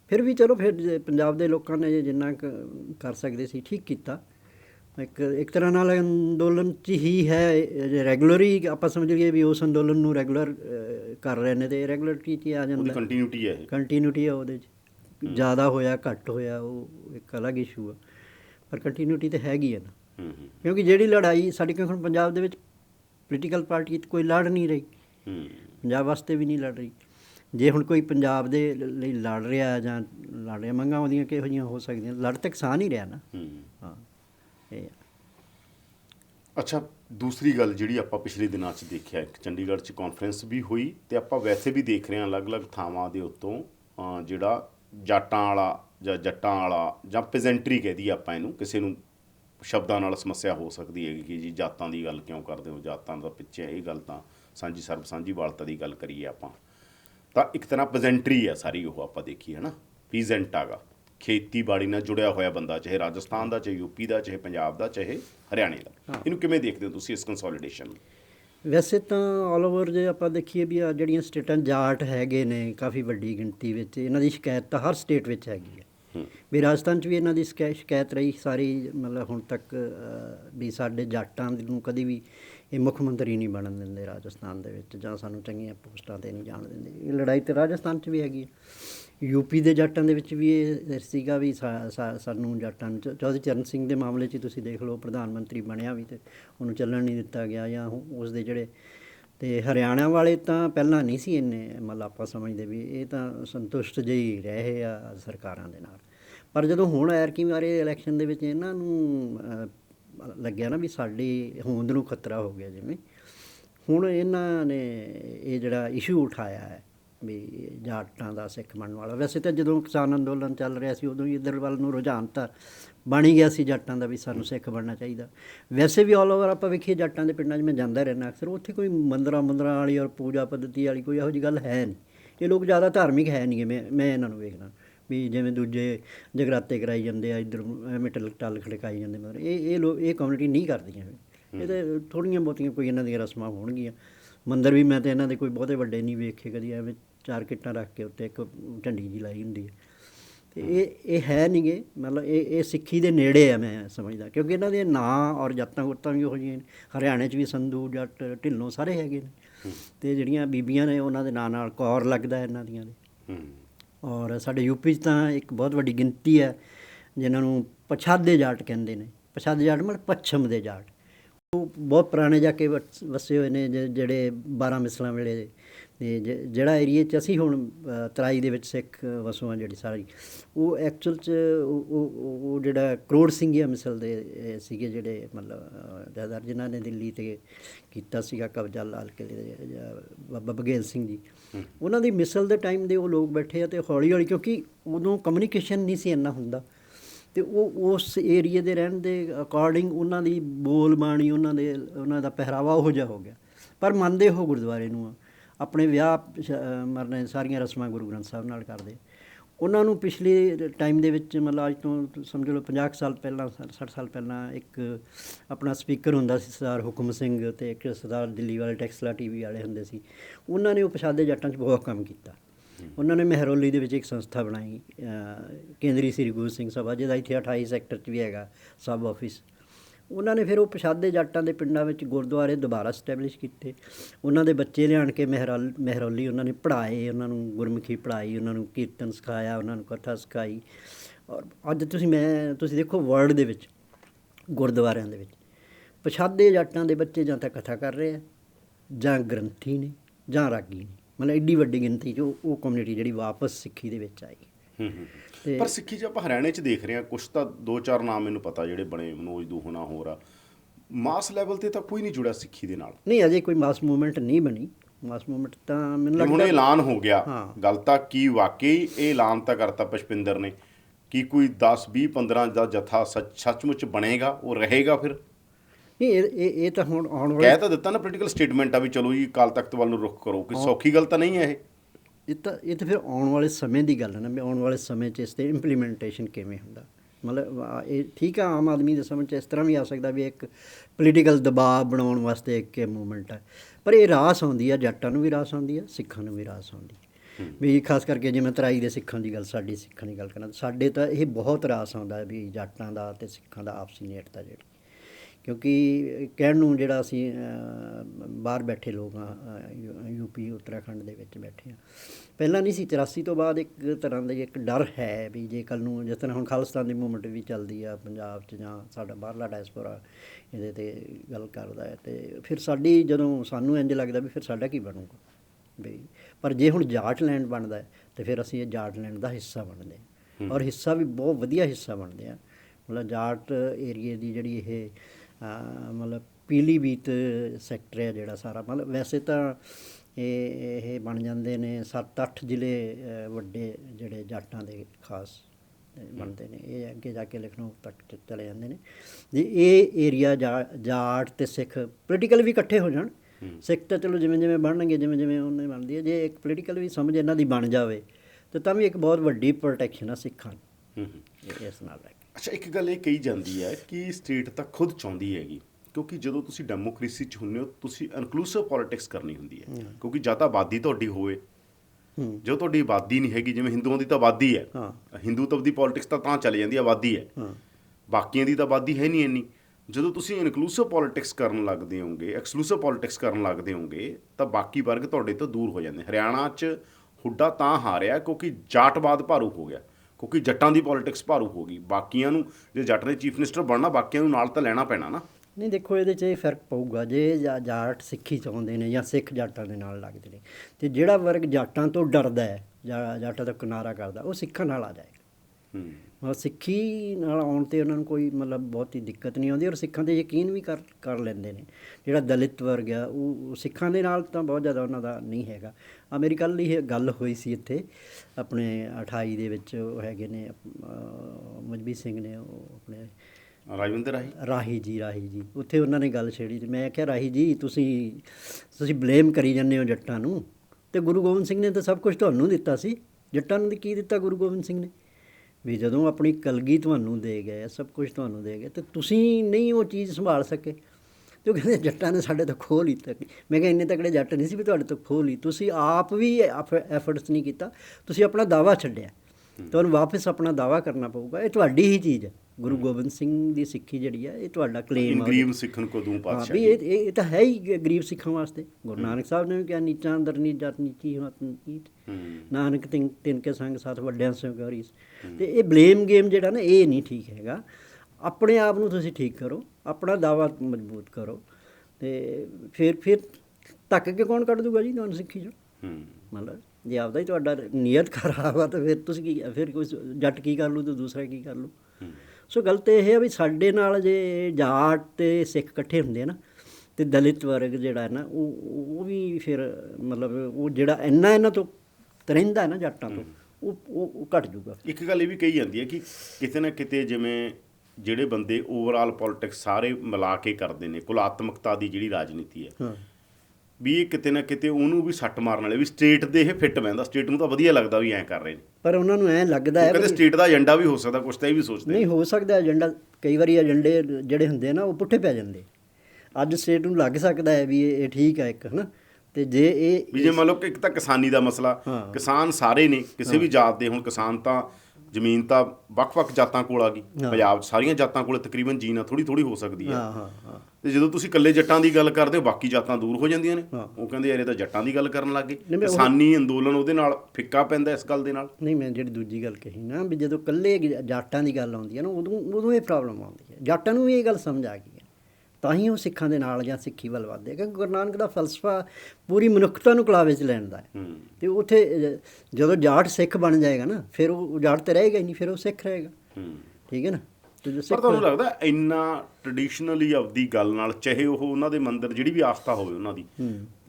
[SPEAKER 1] ਫਿਰ ਵੀ ਚਲੋ ਫਿਰ ਪੰਜਾਬ ਦੇ ਲੋਕਾਂ ਨੇ ਜਿੰਨਾ ਕਰ ਸਕਦੇ ਸੀ ਠੀਕ ਕੀਤਾ। ਇੱਕ ਇੱਕ ਤਰ੍ਹਾਂ ਨਾਲ ਅੰਦੋਲਨ ਚ ਹੀ ਹੈ ਰੈਗੂਲਰੀ ਆਪਾਂ ਸਮਝ ਲਈਏ ਵੀ ਉਸ ਅੰਦੋਲਨ ਨੂੰ ਰੈਗੂਲਰ ਕਰ ਰਹੇ ਨੇ ਤੇ ਰੈਗੂਲਰਿਟੀ ਚ ਹੀ ਆ
[SPEAKER 2] ਉਹਦੀ
[SPEAKER 1] ਜਾਂਦਾ
[SPEAKER 2] ਕੰਟੀਨਿਊਟੀ ਹੈ
[SPEAKER 1] ਕੰਟੀਨਿਊਟੀ ਆ ਉਹਦੇ ਚ। ਜ਼ਿਆਦਾ ਹੋਇਆ ਘੱਟ ਹੋਇਆ ਉਹ ਇੱਕ ਅਲੱਗ ਇਸ਼ੂ ਆ। ਪਰ ਕੰਟੀਨਿਊਟੀ ਤੇ ਹੈਗੀ ਨਾ।
[SPEAKER 2] ਹੂੰ ਹੂੰ।
[SPEAKER 1] ਕਿਉਂਕਿ ਜਿਹੜੀ ਲੜਾਈ ਸਾਡੀ ਕਿਉਂਕਿ ਹੁਣ ਪੰਜਾਬ ਦੇ ਵਿੱਚ ਪੋਲੀਟੀਕਲ ਪਾਰਟੀ ਕੋਈ ਲੜ ਨਹੀਂ ਰਹੀ।
[SPEAKER 2] ਹੂੰ।
[SPEAKER 1] ਪੰਜਾਬ ਵਾਸਤੇ ਵੀ ਨਹੀਂ ਲੜ ਰਹੀ। ਜੇ ਹੁਣ ਕੋਈ ਪੰਜਾਬ ਦੇ ਲਈ ਲੜ ਰਿਹਾ ਜਾਂ ਲੜ ਰਿਹਾ ਮੰਗਾਂ ਉਹਦੀਆਂ ਕਿਹੋ ਜਿਹੀਆਂ ਹੋ ਸਕਦੀਆਂ? ਲੜ ਤਾਂ ਕਿਸਾਨ ਹੀ ਰਿਹਾ ਨਾ।
[SPEAKER 2] ਹੂੰ।
[SPEAKER 1] ਇਹ।
[SPEAKER 2] ਅੱਛਾ ਦੂਸਰੀ ਗੱਲ ਜਿਹੜੀ ਆਪਾਂ ਪਿਛਲੇ ਦਿਨਾਂ 'ਚ ਦੇਖਿਆ ਇੱਕ ਚੰਡੀਗੜ੍ਹ 'ਚ ਕਾਨਫਰੰਸ ਵੀ ਹੋਈ ਤੇ ਆਪਾਂ ਵੈਸੇ ਵੀ ਦੇਖ ਰਹੇ ਹਾਂ ਅਲੱਗ-ਅਲੱਗ ਥਾਵਾਂ ਦੇ ਉੱਤੋਂ ਜਿਹੜਾ ਜਾਟਾਂ ਵਾਲਾ ਜਾਂ ਜੱਟਾਂ ਵਾਲਾ ਜਾਂ ਪੈਜ਼ੈਂਟਰੀ ਕਹਿ ਦਈਏ ਆਪਾਂ ਇਹਨੂੰ ਕਿਸੇ ਨੂੰ ਸ਼ਬਦਾਂ ਨਾਲ ਸਮੱਸਿਆ ਹੋ ਸਕਦੀ ਹੈ ਕਿ ਜੀ ਜਾਤਾਂ ਦੀ ਗੱਲ ਕਿਉਂ ਕਰਦੇ ਹੋ? ਜਾਤਾਂ ਦਾ ਪਿੱਛੇ ਇਹ ਗੱਲ ਤਾਂ ਸਾਂਝੀ ਸਰਬ ਸਾਂਝੀ ਵਾਲਤਾ ਦੀ ਗੱਲ ਕਰੀਏ ਆਪਾਂ। ਤਾਂ ਇੱਕ ਤਰ੍ਹਾਂ ਪੈਜ਼ੈਂਟਰੀ ਆ ਸਾਰੀ ਉਹ ਆਪਾਂ ਦੇਖੀ ਹੈ ਨਾ ਪੀਜ਼ੈਂਟ ਆਗਾ। ਖੇਤੀਬਾੜੀ ਨਾਲ ਜੁੜਿਆ ਹੋਇਆ ਬੰਦਾ ਚਾਹੇ ਰਾਜਸਥਾਨ ਦਾ ਚਾਹੇ ਯੂਪੀ ਦਾ ਚਾਹੇ ਪੰਜਾਬ ਦਾ ਚਾਹੇ ਹਰਿਆਣੇ ਦਾ। ਇਹਨੂੰ ਕਿਵੇਂ ਦੇਖਦੇ ਹੋ ਤੁਸੀਂ ਇਸ ਕੰਸੋਲੀਡੇਸ਼ਨ ਨੂੰ?
[SPEAKER 1] ਵੈਸੇ ਤਾਂ ਆਲ ਓਵਰ ਜੇ ਆਪਾਂ ਦੇਖੀਏ ਵੀ ਆ ਜਿਹੜੀਆਂ ਸਟੇਟਾਂ ਜਾਟ ਹੈਗੇ ਨੇ ਕਾਫੀ ਵੱਡੀ ਗਿਣਤੀ ਵਿੱਚ ਇਹਨਾਂ ਦੀ ਸ਼ਿਕਾਇਤ ਤਾਂ ਹਰ ਸਟੇਟ ਵਿੱਚ ਹੈਗੀ ਹੈ। ਵੀ ਰਾਜਸਥਾਨ 'ਚ ਵੀ ਇਹਨਾਂ ਦੀ ਸ਼ਿਕਾ- ਸ਼ਿਕਾਇਤ ਰਹੀ ਸਾਰੀ ਮਤਲਬ ਹੁਣ ਤੱਕ ਵੀ ਸਾਡੇ ਜਾਟਾਂ ਨੂੰ ਕਦੀ ਵੀ ਇਹ ਮੁੱਖ ਮੰਤਰੀ ਨਹੀਂ ਬਣਨ ਦਿੰਦੇ ਰਾਜਸਥਾਨ ਦੇ ਵਿੱਚ ਜਾਂ ਸਾਨੂੰ ਚੰਗੀਆਂ ਪੋਸਟਾਂ ਤੇ ਨਹੀਂ ਜਾਣ ਦਿੰਦੇ। ਇਹ ਲੜਾਈ ਤੇ ਰਾਜਸਥਾਨ 'ਚ ਵੀ ਹੈਗੀ ਹੈ। ਯੂਪੀ ਦੇ ਜਾਟਾਂ ਦੇ ਵਿੱਚ ਵੀ ਇਹ ਸੀਗਾ ਵੀ ਸਾ- ਸਾਨੂੰ ਜਾਟਾਂ ਨੂੰ ਚੌਧਰੀ ਚਰਨ ਸਿੰਘ ਦੇ ਮਾਮਲੇ 'ਚ ਤੁਸੀਂ ਦੇਖ ਲਓ, ਪ੍ਰਧਾਨ ਮੰਤਰੀ ਬਣਿਆ ਵੀ ਤੇ ਉਹਨੂੰ ਚੱਲਣ ਨਹੀਂ ਦਿੱਤਾ ਗਿਆ ਜਾਂ ਉਹ- ਉਸ ਦੇ ਜਿਹੜੇ ਤੇ ਹਰਿਆਣਾ ਵਾਲੇ ਤਾਂ ਪਹਿਲਾਂ ਨਹੀਂ ਸੀ ਇੰਨੇ ਮਤਲਬ ਆਪਾਂ ਸਮਝਦੇ ਵੀ ਇਹ ਤਾਂ ਸੰਤੁਸ਼ਟ ਜਿਹੀ ਰਹੇ ਆ ਸਰਕਾਰਾਂ ਦੇ ਨਾਲ। ਪਰ ਜਦੋਂ ਹੁਣ ਐਰਕੀ ਮਾਰੇ ਇਲੈਕਸ਼ਨ ਦੇ ਵਿੱਚ ਇਹਨਾਂ ਨੂੰ ਲੱਗਿਆ ਨਾ ਵੀ ਸਾਡੀ ਹੋਂਦ ਨੂੰ ਖਤਰਾ ਹੋ ਗਿਆ ਜਿਵੇਂ। ਹੁਣ ਇਹਨਾਂ ਨੇ ਇਹ ਜਿਹੜਾ ਇਸ਼ੂ ਉਠਾਇਆ ਹੈ ਵੀ ਜਾਟਾਂ ਦਾ ਸਿੱਖ ਬਣਨ ਵਾਲਾ। ਵੈਸੇ ਤਾਂ ਜਦੋਂ ਕਿਸਾਨ ਅੰਦੋਲਨ ਚੱਲ ਰਿਹਾ ਸੀ, ਉਦੋਂ ਹੀ ਇੱਧਰ ਵੱਲ ਨੂੰ ਰੁਝਾਨ ਤਾਂ ਬਣ ਗਿਆ ਸੀ ਜੱਟਾਂ ਦਾ ਵੀ ਸਾਨੂੰ ਸਿੱਖ ਬਣਨਾ ਚਾਹੀਦਾ। ਵੈਸੇ ਵੀ ਆਲ ਓਵਰ ਆਪਾਂ ਵੇਖੀਏ ਜੱਟਾਂ ਦੇ ਪਿੰਡਾਂ 'ਚ ਮੈਂ ਜਾਂਦਾ ਰਹਿਣਾ ਅਕਸਰ ਉੱਥੇ ਕੋਈ ਮੰਦਰਾਂ ਮੰਦਰਾਂ ਵਾਲੀ ਔਰ ਪੂਜਾ ਪद्धਤੀ ਵਾਲੀ ਕੋਈ ਇਹੋ ਜਿਹੀ ਗੱਲ ਹੈ ਨਹੀਂ। ਇਹ ਲੋਕ ਜ਼ਿਆਦਾ ਧਾਰਮਿਕ ਹੈ ਨਹੀਂ ਮੈਂ ਮੈਂ ਇਹਨਾਂ ਨੂੰ ਵੇਖਦਾ। ਵੀ ਜਿਵੇਂ ਦੂਜੇ ਜਗਰਾਤੇ ਕਰਾਈ ਜਾਂਦੇ ਆ ਇੱਧਰ ਐਵੇਂ ਟਲ ਟਲ ਖੜਕਾਈ ਜਾਂਦੇ ਮਤਲਬ ਇਹ ਇਹ ਲੋਕ ਇਹ ਕਮਿਊਨਿਟੀ ਨਹੀਂ ਕਰਦੀਆਂ ਇਹ। ਤੇ ਥੋੜੀਆਂ ਬਹੁਤੀਆਂ ਕੋਈ ਇਹਨਾਂ ਦੀਆਂ ਰਸਮਾਂ ਹੋਣਗੀਆਂ। ਮੰਦਿਰ ਵੀ ਮੈਂ ਤੇ ਇਹਨਾਂ ਦੇ ਕੋਈ ਬਹੁਤੇ ਵੱਡੇ ਨਹੀਂ ਵੇਖੇ ਕਦੀ ਐਵੇਂ ਚਾਰ ਕਿੱਟਾਂ ਰੱਖ ਕੇ ਉੱਤੇ ਇੱਕ ਝੰਡੀ ਜੀ ਲਾਈ ਹੁੰਦੀ ਹੈ ਤੇ ਇਹ ਇਹ ਹੈ ਨਹੀਂਗੇ ਮਤਲਬ ਇਹ ਇਹ ਸਿੱਖੀ ਦੇ ਨੇੜੇ ਆ ਮੈਂ ਸਮਝਦਾ ਕਿਉਂਕਿ ਇਹਨਾਂ ਦੇ ਨਾਂ ਔਰ ਜਾਤਾਂ ਗੁੱਤਾਂ ਵੀ ਉਹੋ ਜਿਹੀਆਂ ਨੇ। ਹਰਿਆਣੇ 'ਚ ਵੀ ਸੰਧੂ ਜੱਟ ਢਿੱਲੋਂ ਸਾਰੇ ਹੈਗੇ ਨੇ। ਤੇ ਜਿਹੜੀਆਂ ਬੀਬੀਆਂ ਨੇ ਉਹਨਾਂ ਦੇ ਨਾਂ ਨਾਲ ਕੌਰ ਲੱਗਦਾ ਇਹਨਾਂ ਦੀਆਂ ਦੇ
[SPEAKER 2] ਹੂੰ।
[SPEAKER 1] ਔਰ ਸਾਡੇ ਯੂਪੀ 'ਚ ਤਾਂ ਇੱਕ ਬਹੁਤ ਵੱਡੀ ਗਿਣਤੀ ਹੈ, ਜਿਨ੍ਹਾਂ ਨੂੰ ਪਛਾਦੇ ਜਾਟ ਕਹਿੰਦੇ ਨੇ। ਪਛਾਦੇ ਜਾਟ ਮਤਲਬ ਪੱਛਮ ਦੇ ਜਾਟ। ਉਹ ਬਹੁਤ ਪੁਰਾਣੇ ਜਾ ਕੇ ਵਸ- ਵਸੇ ਹੋਏ ਨੇ ਜਿਹੜੇ 12 ਮਿਸਲਾਂ ਵੇਲੇ ਤੇ ਜਿਹੜਾ ਏਰੀਏ 'ਚ ਅਸੀਂ ਹੁਣ ਤਰਾਈ ਦੇ ਵਿੱਚ ਸਿੱਖ ਵਸੋਂ ਆ ਜਿਹੜੀ ਸਾਰੀ ਉਹ ਐਕਚੁਅਲ 'ਚ ਉਹ ਉਹ- ਜਿਹੜਾ ਕਰੋੜ ਸਿੰਘੀਆ ਮਿਸਲ ਦੇ ਸੀਗੇ ਜਿਹੜੇ ਮਤਲਬ ਅ, ਜਥੇਦਾਰ ਜਿਨ੍ਹਾਂ ਨੇ ਦਿੱਲੀ ਤੇ ਕੀਤਾ ਸੀਗਾ ਕਬਜ਼ਾ ਲਾਲ ਕਿਲੇ ਦੇ ਬਾਬਾ ਬਗੇਲ ਸਿੰਘ ਜੀ। ਉਹਨਾਂ ਦੀ ਮਿਸਲ ਦੇ ਟਾਈਮ ਦੇ ਉਹ ਲੋਕ ਬੈਠੇ ਆ ਤੇ ਹੌਲੀ ਹੌਲੀ ਕਿਉਂਕਿ ਉਦੋਂ ਕਮਿਊਨੀਕੇਸ਼ਨ ਨਹੀਂ ਸੀ ਇੰਨਾ ਹੁੰਦਾ। ਤੇ ਉਹ ਉਸ ਏਰੀਏ ਦੇ ਰਹਿਣ ਦੇ ਅਕੋਰਡਿੰਗ ਉਹਨਾਂ ਦੀ ਬੋਲ ਬਾਣੀ ਉਹਨਾਂ ਦੇ ਉਹਨਾਂ ਦਾ ਪਹਿਰਾਵਾ ਉਹੋ ਜਿਹਾ ਹੋ ਗਿਆ। ਪਰ ਮੰਨਦੇ ਉਹ ਗੁਰਦੁਆਰੇ ਨੂੰ ਆ। ਆਪਣੇ ਵਿਆਹ ਸ਼- ਮਰਨੇ ਸਾਰੀਆਂ ਰਸਮਾਂ ਗੁਰੂ ਗ੍ਰੰਥ ਸਾਹਿਬ ਨਾਲ ਕਰਦੇ। ਉਹਨਾਂ ਨੂੰ ਪਿਛਲੇ ਟਾਈਮ ਦੇ ਵਿੱਚ ਮਤਲਬ ਅੱਜ ਤੋਂ ਸਮਝ ਲਓ 50 ਕੁ ਸਾਲ ਪਹਿਲਾਂ 60 ਸਾਲ ਪਹਿਲਾਂ ਇੱਕ ਆਪਣਾ ਸਪੀਕਰ ਹੁੰਦਾ ਸੀ ਸਰਦਾਰ ਹੁਕਮ ਸਿੰਘ ਤੇ ਇੱਕ ਸਰਦਾਰ ਦਿੱਲੀ ਵਾਲੇ ਟੈਕਸਲਾ ਟੀਵੀ ਵਾਲੇ ਹੁੰਦੇ ਸੀ। ਉਹਨਾਂ ਨੇ ਉਹ ਪਛਾਦੇ ਜੱਟਾਂ 'ਚ ਬਹੁਤ ਕੰਮ ਕੀਤਾ। ਉਹਨਾਂ ਨੇ ਮਹਿਰੋਲੀ ਦੇ ਵਿੱਚ ਇੱਕ ਸੰਸਥਾ ਬਣਾਈ ਕੇਂਦਰੀ ਸ੍ਰੀ ਗੁਰੂ ਸਿੰਘ ਸਭਾ, ਜਿਹਦਾ ਇੱਥੇ 28 ਸੈਕਟਰ 'ਚ ਵੀ ਹੈਗਾ, ਸਬ ਆਫਿਸ। ਉਹਨਾਂ ਨੇ ਫਿਰ ਉਹ ਪਛਾਦੇ ਜੱਟਾਂ ਦੇ ਪਿੰਡਾਂ ਵਿੱਚ ਗੁਰਦੁਆਰੇ ਦੁਬਾਰਾ ਸਟੈਬਲਿਸ਼ ਕੀਤੇ। ਉਹਨਾਂ ਦੇ ਬੱਚੇ ਲਿਆਣ ਕੇ ਮਹਿਰਲ, ਮਹਿਰੌਲੀ ਉਹਨਾਂ ਨੇ ਪੜ੍ਹਾਏ, ਉਹਨਾਂ ਨੂੰ ਗੁਰਮੁਖੀ ਪੜ੍ਹਾਈ, ਉਹਨਾਂ ਨੂੰ ਕੀਰਤਨ ਸਿਖਾਇਆ, ਉਹਨਾਂ ਨੂੰ ਕਥਾ ਸਿਖਾਈ। ਔਰ ਅੱਜ ਤੁਸੀਂ ਮੈਂ, ਤੁਸੀਂ ਦੇਖੋ ਵਰਲਡ ਦੇ ਵਿੱਚ, ਗੁਰਦੁਆਰਿਆਂ ਦੇ ਵਿੱਚ, ਪਛਾਦੇ ਜੱਟਾਂ ਦੇ ਬੱਚੇ ਜਾਂ ਤਾਂ ਕਥਾ ਕਰ ਰਹੇ ਆ, ਜਾਂ ਗ੍ਰੰਥੀ ਨੇ, ਜਾਂ ਰਾਗੀ ਨੇ। ਮਤਲਬ ਐਡੀ ਵੱਡੀ ਗਿਣਤੀ 'ਚ ਉਹ ਉਹ ਕਮਿਊਨਿਟੀ ਜਿਹੜੀ ਵਾਪਸ ਸਿੱਖੀ ਦੇ ਵਿੱਚ ਆਈ।
[SPEAKER 2] ਪਰ ਸਿੱਖੀ ਚ ਆਪਾਂ ਹਰਿਆਣੇ ਚ ਦੇਖ ਰਹੇ ਹਾਂ ਕੁਝ ਤਾਂ ਦੋ ਚਾਰ ਨਾਮ ਮੈਨੂੰ ਪਤਾ ਜਿਹੜੇ ਬਣੇ ਮਨੋਜ ਦੂਹਣਾ ਹੋਰ ਆ। ਮਾਸ ਲੈਵਲ ਤੇ ਤਾਂ ਕੋਈ ਨਹੀਂ ਜੁੜਿਆ ਸਿੱਖੀ ਦੇ ਨਾਲ।
[SPEAKER 1] ਨਹੀਂ ਅਜੇ ਕੋਈ ਮਾਸ ਮੂਵਮੈਂਟ ਨਹੀਂ ਬਣੀ। ਮਾਸ ਮੂਵਮੈਂਟ ਤਾਂ ਮੈਨੂੰ
[SPEAKER 2] ਹੁਣ
[SPEAKER 1] ਲੱਗਦਾ
[SPEAKER 2] ਐਲਾਨ ਹੋ ਗਿਆ। ਗੱਲ ਤਾਂ ਕੀ ਵਾਕਈ ਇਹ ਐਲਾਨ ਤਾਂ ਕਰਤਾ ਪਸ਼ਪਿੰਦਰ ਨੇ ਕਿ ਕੋਈ 10 20 15 ਦਾ ਜਥਾ ਸੱਚ- ਸੱਚਮੁੱਚ ਬਣੇਗਾ ਉਹ ਰਹੇਗਾ ਫਿਰ?
[SPEAKER 1] ਨਹੀਂ ਇਹ ਇਹ ਇਹ ਤਾਂ ਹੁਣ ਆਉਣ ਵਾਲੇ
[SPEAKER 2] ਕਹਿ ਤਾਂ ਦਿੱਤਾ ਨਾ ਪੋਲੀਟੀਕਲ ਸਟੇਟਮੈਂਟ ਆ ਵੀ ਚਲੋ ਜੀ ਕਾਲ ਤਖਤ ਵੱਲ ਨੂੰ ਰੁਖ ਕਰੋ ਕਿ ਸੌਖੀ ਗੱਲ ਤਾਂ ਨਹੀਂ ਹੈ ਇਹ।
[SPEAKER 1] ਇਹ ਤਾਂ ਇਹ ਤਾਂ ਫਿਰ ਆਉਣ ਵਾਲੇ ਸਮੇਂ ਦੀ ਗੱਲ ਹੈ ਨਾ ਵੀ ਆਉਣ ਵਾਲੇ ਸਮੇਂ 'ਚ ਇਸ ਤੇ ਇੰਪਲੀਮੈਂਟੇਸ਼ਨ ਕਿਵੇਂ ਹੁੰਦਾ। ਮਤਲਬ ਇਹ ਠੀਕ ਆ ਆਮ ਆਦਮੀ ਦੇ ਸਮਝ 'ਚ ਇਸ ਤਰ੍ਹਾਂ ਵੀ ਆ ਸਕਦਾ ਵੀ ਇੱਕ ਪੋਲੀਟੀਕਲ ਦਬਾਅ ਬਣਾਉਣ ਵਾਸਤੇ ਇੱਕ ਮੂਵਮੈਂਟ ਹੈ। ਪਰ ਇਹ ਰਾਸ ਆਉਂਦੀ ਆ ਜੱਟਾਂ ਨੂੰ ਵੀ ਰਾਸ ਆਉਂਦੀ ਆ ਸਿੱਖਾਂ ਨੂੰ ਵੀ ਰਾਸ ਆਉਂਦੀ ਵੀ ਖਾਸ ਕਰਕੇ ਜਿਵੇਂ ਤਰਾਈ ਦੇ ਸਿੱਖਾਂ ਦੀ ਗੱਲ ਸਾਡੀ ਸਿੱਖਾਂ ਦੀ ਗੱਲ ਕਰਾਂ ਸਾਡੇ ਤਾਂ ਇਹ ਬਹੁਤ ਰਾਸ ਆਉਂਦਾ ਵੀ ਜੱਟਾਂ ਦਾ ਤੇ ਸਿੱਖਾਂ ਦਾ ਆਪਸੀ ਨੇੜਤਾ ਜਿਹੜੀ। ਕਿਉਂਕਿ ਕਹਿਣ ਨੂੰ ਜਿਹੜਾ ਅਸੀਂ ਬਾਹਰ ਬੈਠੇ ਲੋਕ ਆ ਯੂਪੀ ਉੱਤਰਾਖੰਡ ਦੇ ਵਿੱਚ ਬੈਠੇ ਆ। ਪਹਿਲਾਂ ਨਹੀਂ ਸੀ 84 ਤੋਂ ਬਾਅਦ ਇੱਕ ਤਰ੍ਹਾਂ ਦਾ ਇੱਕ ਡਰ ਹੈ ਵੀ ਜੇ ਕੱਲ ਨੂੰ ਜਿਸ ਤਰ੍ਹਾਂ ਹੁਣ ਖਾਲਿਸਤਾਨ ਦੀ ਮੂਵਮੈਂਟ ਵੀ ਚੱਲਦੀ ਆ ਪੰਜਾਬ 'ਚ ਜਾਂ ਸਾਡਾ ਬਾਹਰਲਾ ਡਾਇਸਪੋਰਾ ਇਹਦੇ ਤੇ ਗੱਲ ਕਰਦਾ ਹੈ ਤੇ ਫਿਰ ਸਾਡੀ ਜਦੋਂ ਸਾਨੂੰ ਇੰਜ ਲੱਗਦਾ ਵੀ ਫਿਰ ਸਾਡਾ ਕੀ ਬਣੂਗਾ? ਵੀ ਪਰ ਜੇ ਹੁਣ ਜਾਟਲੈਂਡ ਬਣਦਾ ਹੈ, ਤੇ ਫਿਰ ਅਸੀਂ ਇਹ ਜਾਟਲੈਂਡ ਦਾ ਹਿੱਸਾ ਬਣਦੇ ਔਰ ਹਿੱਸਾ ਵੀ ਬਹੁਤ ਵਧੀਆ ਹਿੱਸਾ ਬਣਦੇ ਆ। ਮਤਲਬ ਜਾਟ ਏਰੀਏ ਦੀ ਜਿਹੜੀ ਇਹ ਮਤਲਬ ਪੀਲੀਭੀਤ ਸੈਕਟਰ ਹੈ ਜਿਹੜਾ ਸਾਰਾ। ਮਤਲਬ ਵੈਸੇ ਤਾਂ ਇਹ ਇਹ ਬਣ ਜਾਂਦੇ ਨੇ 7-8 ਜ਼ਿਲ੍ਹੇ ਵੱਡੇ ਜਿਹੜੇ ਜਾਟਾਂ ਦੇ ਖਾਸ ਬਣਦੇ ਨੇ। ਇਹ ਅੱਗੇ ਜਾ ਕੇ ਲਖਨਊ ਤੱਕ ਚਲੇ ਜਾਂਦੇ ਨੇ। ਜੇ ਇਹ ਏਰੀਆ ਜਾਟ ਤੇ ਸਿੱਖ ਪੋਲੀਟੀਕਲ ਵੀ ਇਕੱਠੇ ਹੋ ਜਾਣ। ਸਿੱਖ ਤਾਂ ਚਲੋ ਜਿਵੇਂ ਜਿਵੇਂ ਬਣਨਗੇ ਜਿਵੇਂ ਜਿਵੇਂ ਉਹਨੇ ਬਣਦੀ ਹੈ। ਜੇ ਇੱਕ ਪੋਲੀਟੀਕਲ ਵੀ ਸਮਝ ਇਹਨਾਂ ਦੀ ਬਣ ਜਾਵੇ ਤਾਂ ਤਾਂ ਵੀ ਇੱਕ ਬਹੁਤ ਵੱਡੀ ਪ੍ਰੋਟੈਕਸ਼ਨ ਆ ਸਿੱਖਾਂ ਇਸ ਨਾਲ
[SPEAKER 2] ਅੱਛਾ ਇੱਕ ਗੱਲ ਇਹ ਕਹੀ ਜਾਂਦੀ ਹੈ ਕਿ ਸਟੇਟ ਤਾਂ ਖੁਦ ਚਾਹੁੰਦੀ ਹੈਗੀ ਕਿਉਂਕਿ ਜਦੋਂ ਤੁਸੀਂ ਡੈਮੋਕ੍ਰੇਸੀ 'ਚ ਹੁੰਦੇ ਹੋ ਤੁਸੀਂ ਇਨਕਲੂਸਿਵ ਪੋਲਿਟਿਕਸ ਕਰਨੀ ਹੁੰਦੀ ਹੈ ਕਿਉਂਕਿ ਜਾਂ ਤਾਂ ਆਬਾਦੀ ਤੁਹਾਡੀ ਹੋਵੇ। ਜੋ ਤੁਹਾਡੀ ਆਬਾਦੀ ਨਹੀਂ ਹੈਗੀ ਜਿਵੇਂ ਹਿੰਦੂਆਂ ਦੀ ਤਾਂ ਆਬਾਦੀ ਹੈ।
[SPEAKER 1] ਹਾਂ।
[SPEAKER 2] ਹਿੰਦੂਤਵ ਦੀ ਪੋਲਿਟਿਕਸ ਤਾਂ ਤਾਂ ਚੱਲ ਜਾਂਦੀ ਹੈ ਆਬਾਦੀ ਹੈ।
[SPEAKER 1] ਹਾਂ।
[SPEAKER 2] ਬਾਕੀਆਂ ਦੀ ਤਾਂ ਆਬਾਦੀ ਹੈ ਨਹੀਂ ਇੰਨੀ। ਜਦੋਂ ਤੁਸੀਂ ਇਨਕਲੂਸਿਵ ਪੋਲਿਟਿਕਸ ਕਰਨ ਲੱਗਦੇ ਹੋਗੇ ਐਕਸਕਲੂਸਿਵ ਪੋਲਿਟਿਕਸ ਕਰਨ ਲੱਗਦੇ ਹੋਗੇ ਤਾਂ ਬਾਕੀ ਵਰਗ ਤੁਹਾਡੇ ਤੋਂ ਦੂਰ ਹੋ ਜਾਂਦੇ। ਹਰਿਆਣਾ 'ਚ ਹੁੱਡਾ ਤਾਂ ਹਾਰਿਆ ਕਿਉਂਕਿ ਜਾਟਵਾਦ ਭਾਰੂ ਹੋ ਗਿਆ। ਕਿਉਂਕਿ ਜੱਟਾਂ ਦੀ ਪੋਲਿਟਿਕਸ ਭਾਰੂ ਹੋ ਗਈ। ਬਾਕੀਆਂ ਨੂੰ ਜੇ ਜੱਟ ਨੇ ਚੀਫ ਮਿਨਿਸਟਰ ਬਣਨਾ ਬਾਕੀਆਂ ਨੂੰ ਨਾਲ ਤਾਂ ਲੈਣਾ ਪੈਣਾ ਨਾ।
[SPEAKER 1] ਨਹੀਂ ਦੇਖੋ ਇਹਦੇ 'ਚ ਇਹ ਫ਼ਰਕ ਪਊਗਾ। ਜੇ ਜਾਟ ਸਿੱਖੀ ਚਾਹੁੰਦੇ ਨੇ ਜਾਂ ਸਿੱਖ ਜਾਟਾਂ ਦੇ ਨਾਲ ਲੱਗਦੇ ਨੇ ਤੇ ਜਿਹੜਾ ਵਰਗ ਜਾਟਾਂ ਤੋਂ ਡਰਦਾ ਹੈ ਜਾਂ ਜਾਟਾਂ ਤੋਂ ਕਿਨਾਰਾ ਕਰਦਾ ਉਹ ਸਿੱਖਾਂ ਨਾਲ ਆ ਜਾਏਗਾ।
[SPEAKER 2] ਹੂੰ।
[SPEAKER 1] ਸਿੱਖੀ ਨਾਲ ਆਉਣ ਤੇ ਉਹਨਾਂ ਨੂੰ ਕੋਈ ਮਤਲਬ ਬਹੁਤੀ ਦਿੱਕਤ ਨਹੀਂ ਆਉਂਦੀ ਔਰ ਸਿੱਖਾਂ ਤੇ ਯਕੀਨ ਵੀ ਕਰ ਕਰ ਲੈਂਦੇ ਨੇ। ਜਿਹੜਾ ਦਲਿਤ ਵਰਗ ਆ ਉਹ ਸਿੱਖਾਂ ਦੇ ਨਾਲ ਤਾਂ ਬਹੁਤ ਜ਼ਿਆਦਾ ਉਹਨਾਂ ਦਾ ਨਹੀਂ ਹੈਗਾ। ਆ ਮੇਰੀ ਕੱਲ੍ਹ ਹੀ ਇਹ ਗੱਲ ਹੋਈ ਸੀ ਇੱਥੇ ਆਪਣੇ 28 ਦੇ ਵਿੱਚ ਉਹ ਹੈਗੇ ਨੇ ਮਜਬੀ ਸਿੰਘ ਨੇ ਉਹ ਆਪਣੇ
[SPEAKER 2] ਰਾਜਵਿੰਦਰ ਆਹੀ
[SPEAKER 1] ਰਾਹੀ ਜੀ ਰਾਹੀ ਜੀ। ਉੱਥੇ ਉਹਨਾਂ ਨੇ ਗੱਲ ਛੇੜੀ ਤੇ ਮੈਂ ਆਖਿਆ ਰਾਹੀ ਜੀ ਤੁਸੀਂ ਤੁਸੀਂ ਬਲੇਮ ਕਰੀ ਜਾਂਦੇ ਹੋ ਜੱਟਾਂ ਨੂੰ। ਤੇ ਗੁਰੂ ਗੋਬਿੰਦ ਸਿੰਘ ਨੇ ਤਾਂ ਸਭ ਕੁਝ ਤੁਹਾਨੂੰ ਦਿੱਤਾ ਸੀ। ਜੱਟਾਂ ਨੂੰ ਕੀ ਦਿੱਤਾ ਗੁਰੂ ਗੋਬਿੰਦ ਸਿੰਘ ਨੇ? ਵੀ ਜਦੋਂ ਆਪਣੀ ਕਲਗੀ ਤੁਹਾਨੂੰ ਦੇ ਗਏ, ਸਭ ਕੁਝ ਤੁਹਾਨੂੰ ਦੇ ਗਏ, ਤੇ ਤੁਸੀਂ ਨਹੀਂ ਉਹ ਚੀਜ਼ ਸੰਭਾਲ ਸਕੇ। ਤੇ ਉਹ ਕਹਿੰਦੇ ਜੱਟਾਂ ਨੇ ਸਾਡੇ ਤੋਂ ਖੋਹ ਲਈ ਤੱਕ ਮੈਂ ਕਿਹਾ ਇੰਨੇ ਤਕੜੇ ਜੱਟ ਨਹੀਂ ਸੀ ਵੀ ਤੁਹਾਡੇ ਤੋਂ ਖੋਹ ਲਈ ਤੁਸੀਂ ਆਪ ਵੀ ਐਫਰਟਸ ਨਹੀਂ ਕੀਤਾ। ਤੁਸੀਂ ਆਪਣਾ ਦਾਵਾ ਛੱਡਿਆ। ਤੁਹਾਨੂੰ ਵਾਪਸ ਆਪਣਾ ਦਾਵਾ ਕਰਨਾ ਪਊਗਾ। ਇਹ ਤੁਹਾਡੀ ਹੀ ਚੀਜ਼ ਹੈ। ਗੁਰੂ ਗੋਬਿੰਦ ਸਿੰਘ ਦੀ ਸਿੱਖੀ ਜਿਹੜੀ ਹੈ ਇਹ ਤੁਹਾਡਾ ਕਲੇਮ ਹੈ
[SPEAKER 2] ਗਰੀਬ ਸਿੱਖਣ ਕੋ ਦੂੰ ਪਾਤਸ਼ਾਹ
[SPEAKER 1] ਵੀ ਇਹ ਇਹ ਤਾਂ ਹੈ ਹੀ ਗਰੀਬ ਸਿੱਖਾਂ ਵਾਸਤੇ। ਗੁਰੂ ਨਾਨਕ ਸਾਹਿਬ ਨੇ ਵੀ ਕਿਹਾ ਨੀਚਾਂ ਅੰਦਰ ਨੀ ਜਤ ਨੀਚੀ ਹਤ ਨੀਚ ਨਾਨਕ ਤਿੰਨ ਤਿੰਨ ਕੇ ਸੰਗ ਸਾਥ ਵੱਡਿਆਂ ਸੇ ਗੌਰੀ ਤੇ ਇਹ ਬਲੇਮ ਗੇਮ ਜਿਹੜਾ ਨਾ ਇਹ ਨਹੀਂ ਠੀਕ ਹੈਗਾ। ਆਪਣੇ ਆਪ ਨੂੰ ਤੁਸੀਂ ਠੀਕ ਕਰੋ। ਆਪਣਾ ਦਾਵਾ ਮਜ਼ਬੂਤ ਕਰੋ। ਤੇ ਫਿਰ ਫਿਰ ਧੱਕ ਕੇ ਕੌਣ ਕੱਢ ਦੂਗਾ ਜੀ ਤੁਹਾਨੂੰ ਸਿੱਖੀ
[SPEAKER 2] ਹੂੰ।
[SPEAKER 1] ਮਤਲਬ ਜੇ ਆਪਦਾ ਹੀ ਤੁਹਾਡਾ ਨੀਅਤ ਖਰਾਬ ਆ ਤਾਂ ਫਿਰ ਤੁਸੀਂ ਕੀ ਫਿਰ ਕੋਈ ਜੱਟ ਕੀ ਕਰ ਲੂ ਤੇ ਦੂਸਰਾ ਕੀ ਕਰ ਲੂ? ਸੋ ਗੱਲ ਤੇ ਇਹ ਹੈ ਵੀ ਸਾਡੇ ਨਾਲ ਜੇ ਜਾਟ ਤੇ ਸਿੱਖ ਇਕੱਠੇ ਹੁੰਦੇ ਆ ਨਾ ਤੇ ਦਲਿਤ ਵਰਗ ਜਿਹੜਾ ਹੈ ਨਾ ਉਹ ਉਹ ਵੀ ਫਿਰ ਮਤਲਬ ਉਹ ਜਿਹੜਾ ਇੰਨਾ ਇਹਨਾਂ ਤੋਂ ਤਰਹਿੰਦਾ ਹੈ ਨਾ ਜੱਟਾਂ ਤੋਂ ਉਹ ਉਹ ਘਟ ਜੂਗਾ
[SPEAKER 2] ਇੱਕ ਗੱਲ ਇਹ ਵੀ ਕਹੀ ਜਾਂਦੀ ਹੈ ਕਿ ਕਿਤੇ ਨਾ ਕਿਤੇ ਜਿਵੇਂ ਜਿਹੜੇ ਬੰਦੇ ਓਵਰਆਲ ਪੋਲਿਟਿਕਸ ਸਾਰੇ ਮਿਲਾ ਕੇ ਕਰਦੇ ਨੇ ਕੁਲਾਤਮਕਤਾ ਦੀ ਜਿਹੜੀ ਰਾਜਨੀਤੀ ਹੈ
[SPEAKER 1] ਹਾਂ।
[SPEAKER 2] ਵੀ ਇਹ ਕਿਤੇ ਨਾ ਕਿਤੇ ਉਹਨੂੰ ਵੀ ਸੱਟ ਮਾਰਨ ਵਾਲੇ ਵੀ ਸਟੇਟ ਦੇ ਇਹ ਫਿੱਟ ਬਹਿੰਦਾ ਸਟੇਟ ਨੂੰ ਤਾਂ ਵਧੀਆ ਲੱਗਦਾ ਵੀ ਐਂ ਕਰ ਰਹੇ ਨੇ।
[SPEAKER 1] ਪਰ ਉਹਨਾਂ ਨੂੰ ਐ ਲੱਗਦਾ ਹੈ
[SPEAKER 2] ਕਹਿੰਦੇ ਸਟੇਟ ਦਾ ਏਜੰਡਾ ਵੀ ਹੋ ਸਕਦਾ ਕੁਛ ਤਾਂ ਇਹ ਵੀ ਸੋਚਦੇ
[SPEAKER 1] ਨਹੀਂ ਹੋ ਸਕਦਾ ਏਜੰਡਾ ਕਈ ਵਾਰੀ ਏਜੰਡੇ ਜਿਹੜੇ ਹੁੰਦੇ ਨਾ ਉਹ ਪੁੱਠੇ ਪੈ ਜਾਂਦੇ। ਅੱਜ ਸਟੇਟ ਨੂੰ ਲੱਗ ਸਕਦਾ ਹੈ ਵੀ ਇਹ ਠੀਕ ਹੈ ਇੱਕ ਹਨਾ? ਤੇ ਜੇ ਇਹ
[SPEAKER 2] ਵੀ ਜੇ ਮੰਨ ਲਓ ਕਿ ਇੱਕ ਤਾਂ ਕਿਸਾਨੀ ਦਾ ਮਸਲਾ। ਕਿਸਾਨ ਸਾਰੇ ਨੇ ਕਿਸੇ ਵੀ ਜਾਤ ਦੇ ਹੁਣ ਕਿਸਾਨ ਤਾਂ ਜ਼ਮੀਨ ਤਾਂ ਵੱਖ-ਵੱਖ ਜਾਤਾਂ ਕੋਲ ਆ ਗਈ। ਪੰਜਾਬ 'ਚ ਸਾਰੀਆਂ ਜਾਤਾਂ ਕੋਲ ਤਕਰੀਬਨ ਜੀਨਾ ਥੋੜੀ ਥੋੜੀ ਹੋ ਸਕਦੀ ਹੈ।
[SPEAKER 1] ਹਾਂ ਹਾਂ ਹਾਂ।
[SPEAKER 2] ਤੇ ਜਦੋਂ ਤੁਸੀਂ ਇਕੱਲੇ ਜੱਟਾਂ ਦੀ ਗੱਲ ਕਰਦੇ ਹੋ ਬਾਕੀ ਜਾਤਾਂ ਦੂਰ ਹੋ ਜਾਂਦੀਆਂ ਨੇ। ਉਹ ਕਹਿੰਦੇ ਯਾਰ ਇਹ ਤਾਂ ਜੱਟਾਂ ਦੀ ਗੱਲ ਕਰਨ ਲੱਗ ਗਏ। ਕਿਸਾਨੀ ਅੰਦੋਲਨ ਉਹਦੇ ਨਾਲ ਫਿੱਕਾ ਪੈਂਦਾ ਇਸ ਗੱਲ ਦੇ ਨਾਲ।
[SPEAKER 1] ਨਹੀਂ ਮੈਂ ਜਿਹੜੀ ਦੂਜੀ ਗੱਲ ਕਹੀ ਨਾ ਵੀ ਜਦੋਂ ਕੱਲੇ ਜਾਟਾਂ ਦੀ ਗੱਲ ਆਉਂਦੀ ਹੈ ਨਾ ਉਦੋਂ ਉਦੋਂ ਇਹ ਪ੍ਰੋਬਲਮ ਆਉਂਦੀ ਹੈ। ਜਾਟਾਂ ਨੂੰ ਵੀ ਇਹ ਗੱਲ ਸਮਝ ਆ ਗਈ ਹੈ। ਤਾਂ ਹੀ ਉਹ ਸਿੱਖਾਂ ਦੇ ਨਾਲ ਜਾਂ ਸਿੱਖੀ ਵੱਲ ਵੱਧਦੇ ਕਿਉਂਕਿ ਗੁਰੂ ਨਾਨਕ ਦਾ ਫਲਸਫਾ ਪੂਰੀ ਮਨੁੱਖਤਾ ਨੂੰ ਕਲਾਵੇ 'ਚ ਲੈਣ ਦਾ ਹੈ। ਤੇ ਉੱਥੇ ਜਦੋਂ ਜਾਟ ਸਿੱਖ ਬਣ ਜਾਏਗਾ ਨਾ ਫਿਰ ਉਹ ਜਾਟ ਤੇ ਰਹੇਗਾ ਹੀ ਨਹੀਂ ਫਿਰ ਉਹ ਸਿੱਖ ਰਹੇਗਾ। ਠੀਕ ਹੈ ਨਾ?
[SPEAKER 2] ਪਰ ਤੁਹਾਨੂੰ ਲੱਗਦਾ ਇੰਨਾ ਟ੍ਰੈਡੀਸ਼ਨਲੀ ਆਪਦੀ ਗੱਲ ਨਾਲ ਚਾਹੇ ਉਹ ਉਹਨਾਂ ਦੇ ਮੰਦਿਰ ਜਿਹੜੀ ਵੀ ਆਸਥਾ ਹੋਵੇ ਉਹਨਾਂ ਦੀ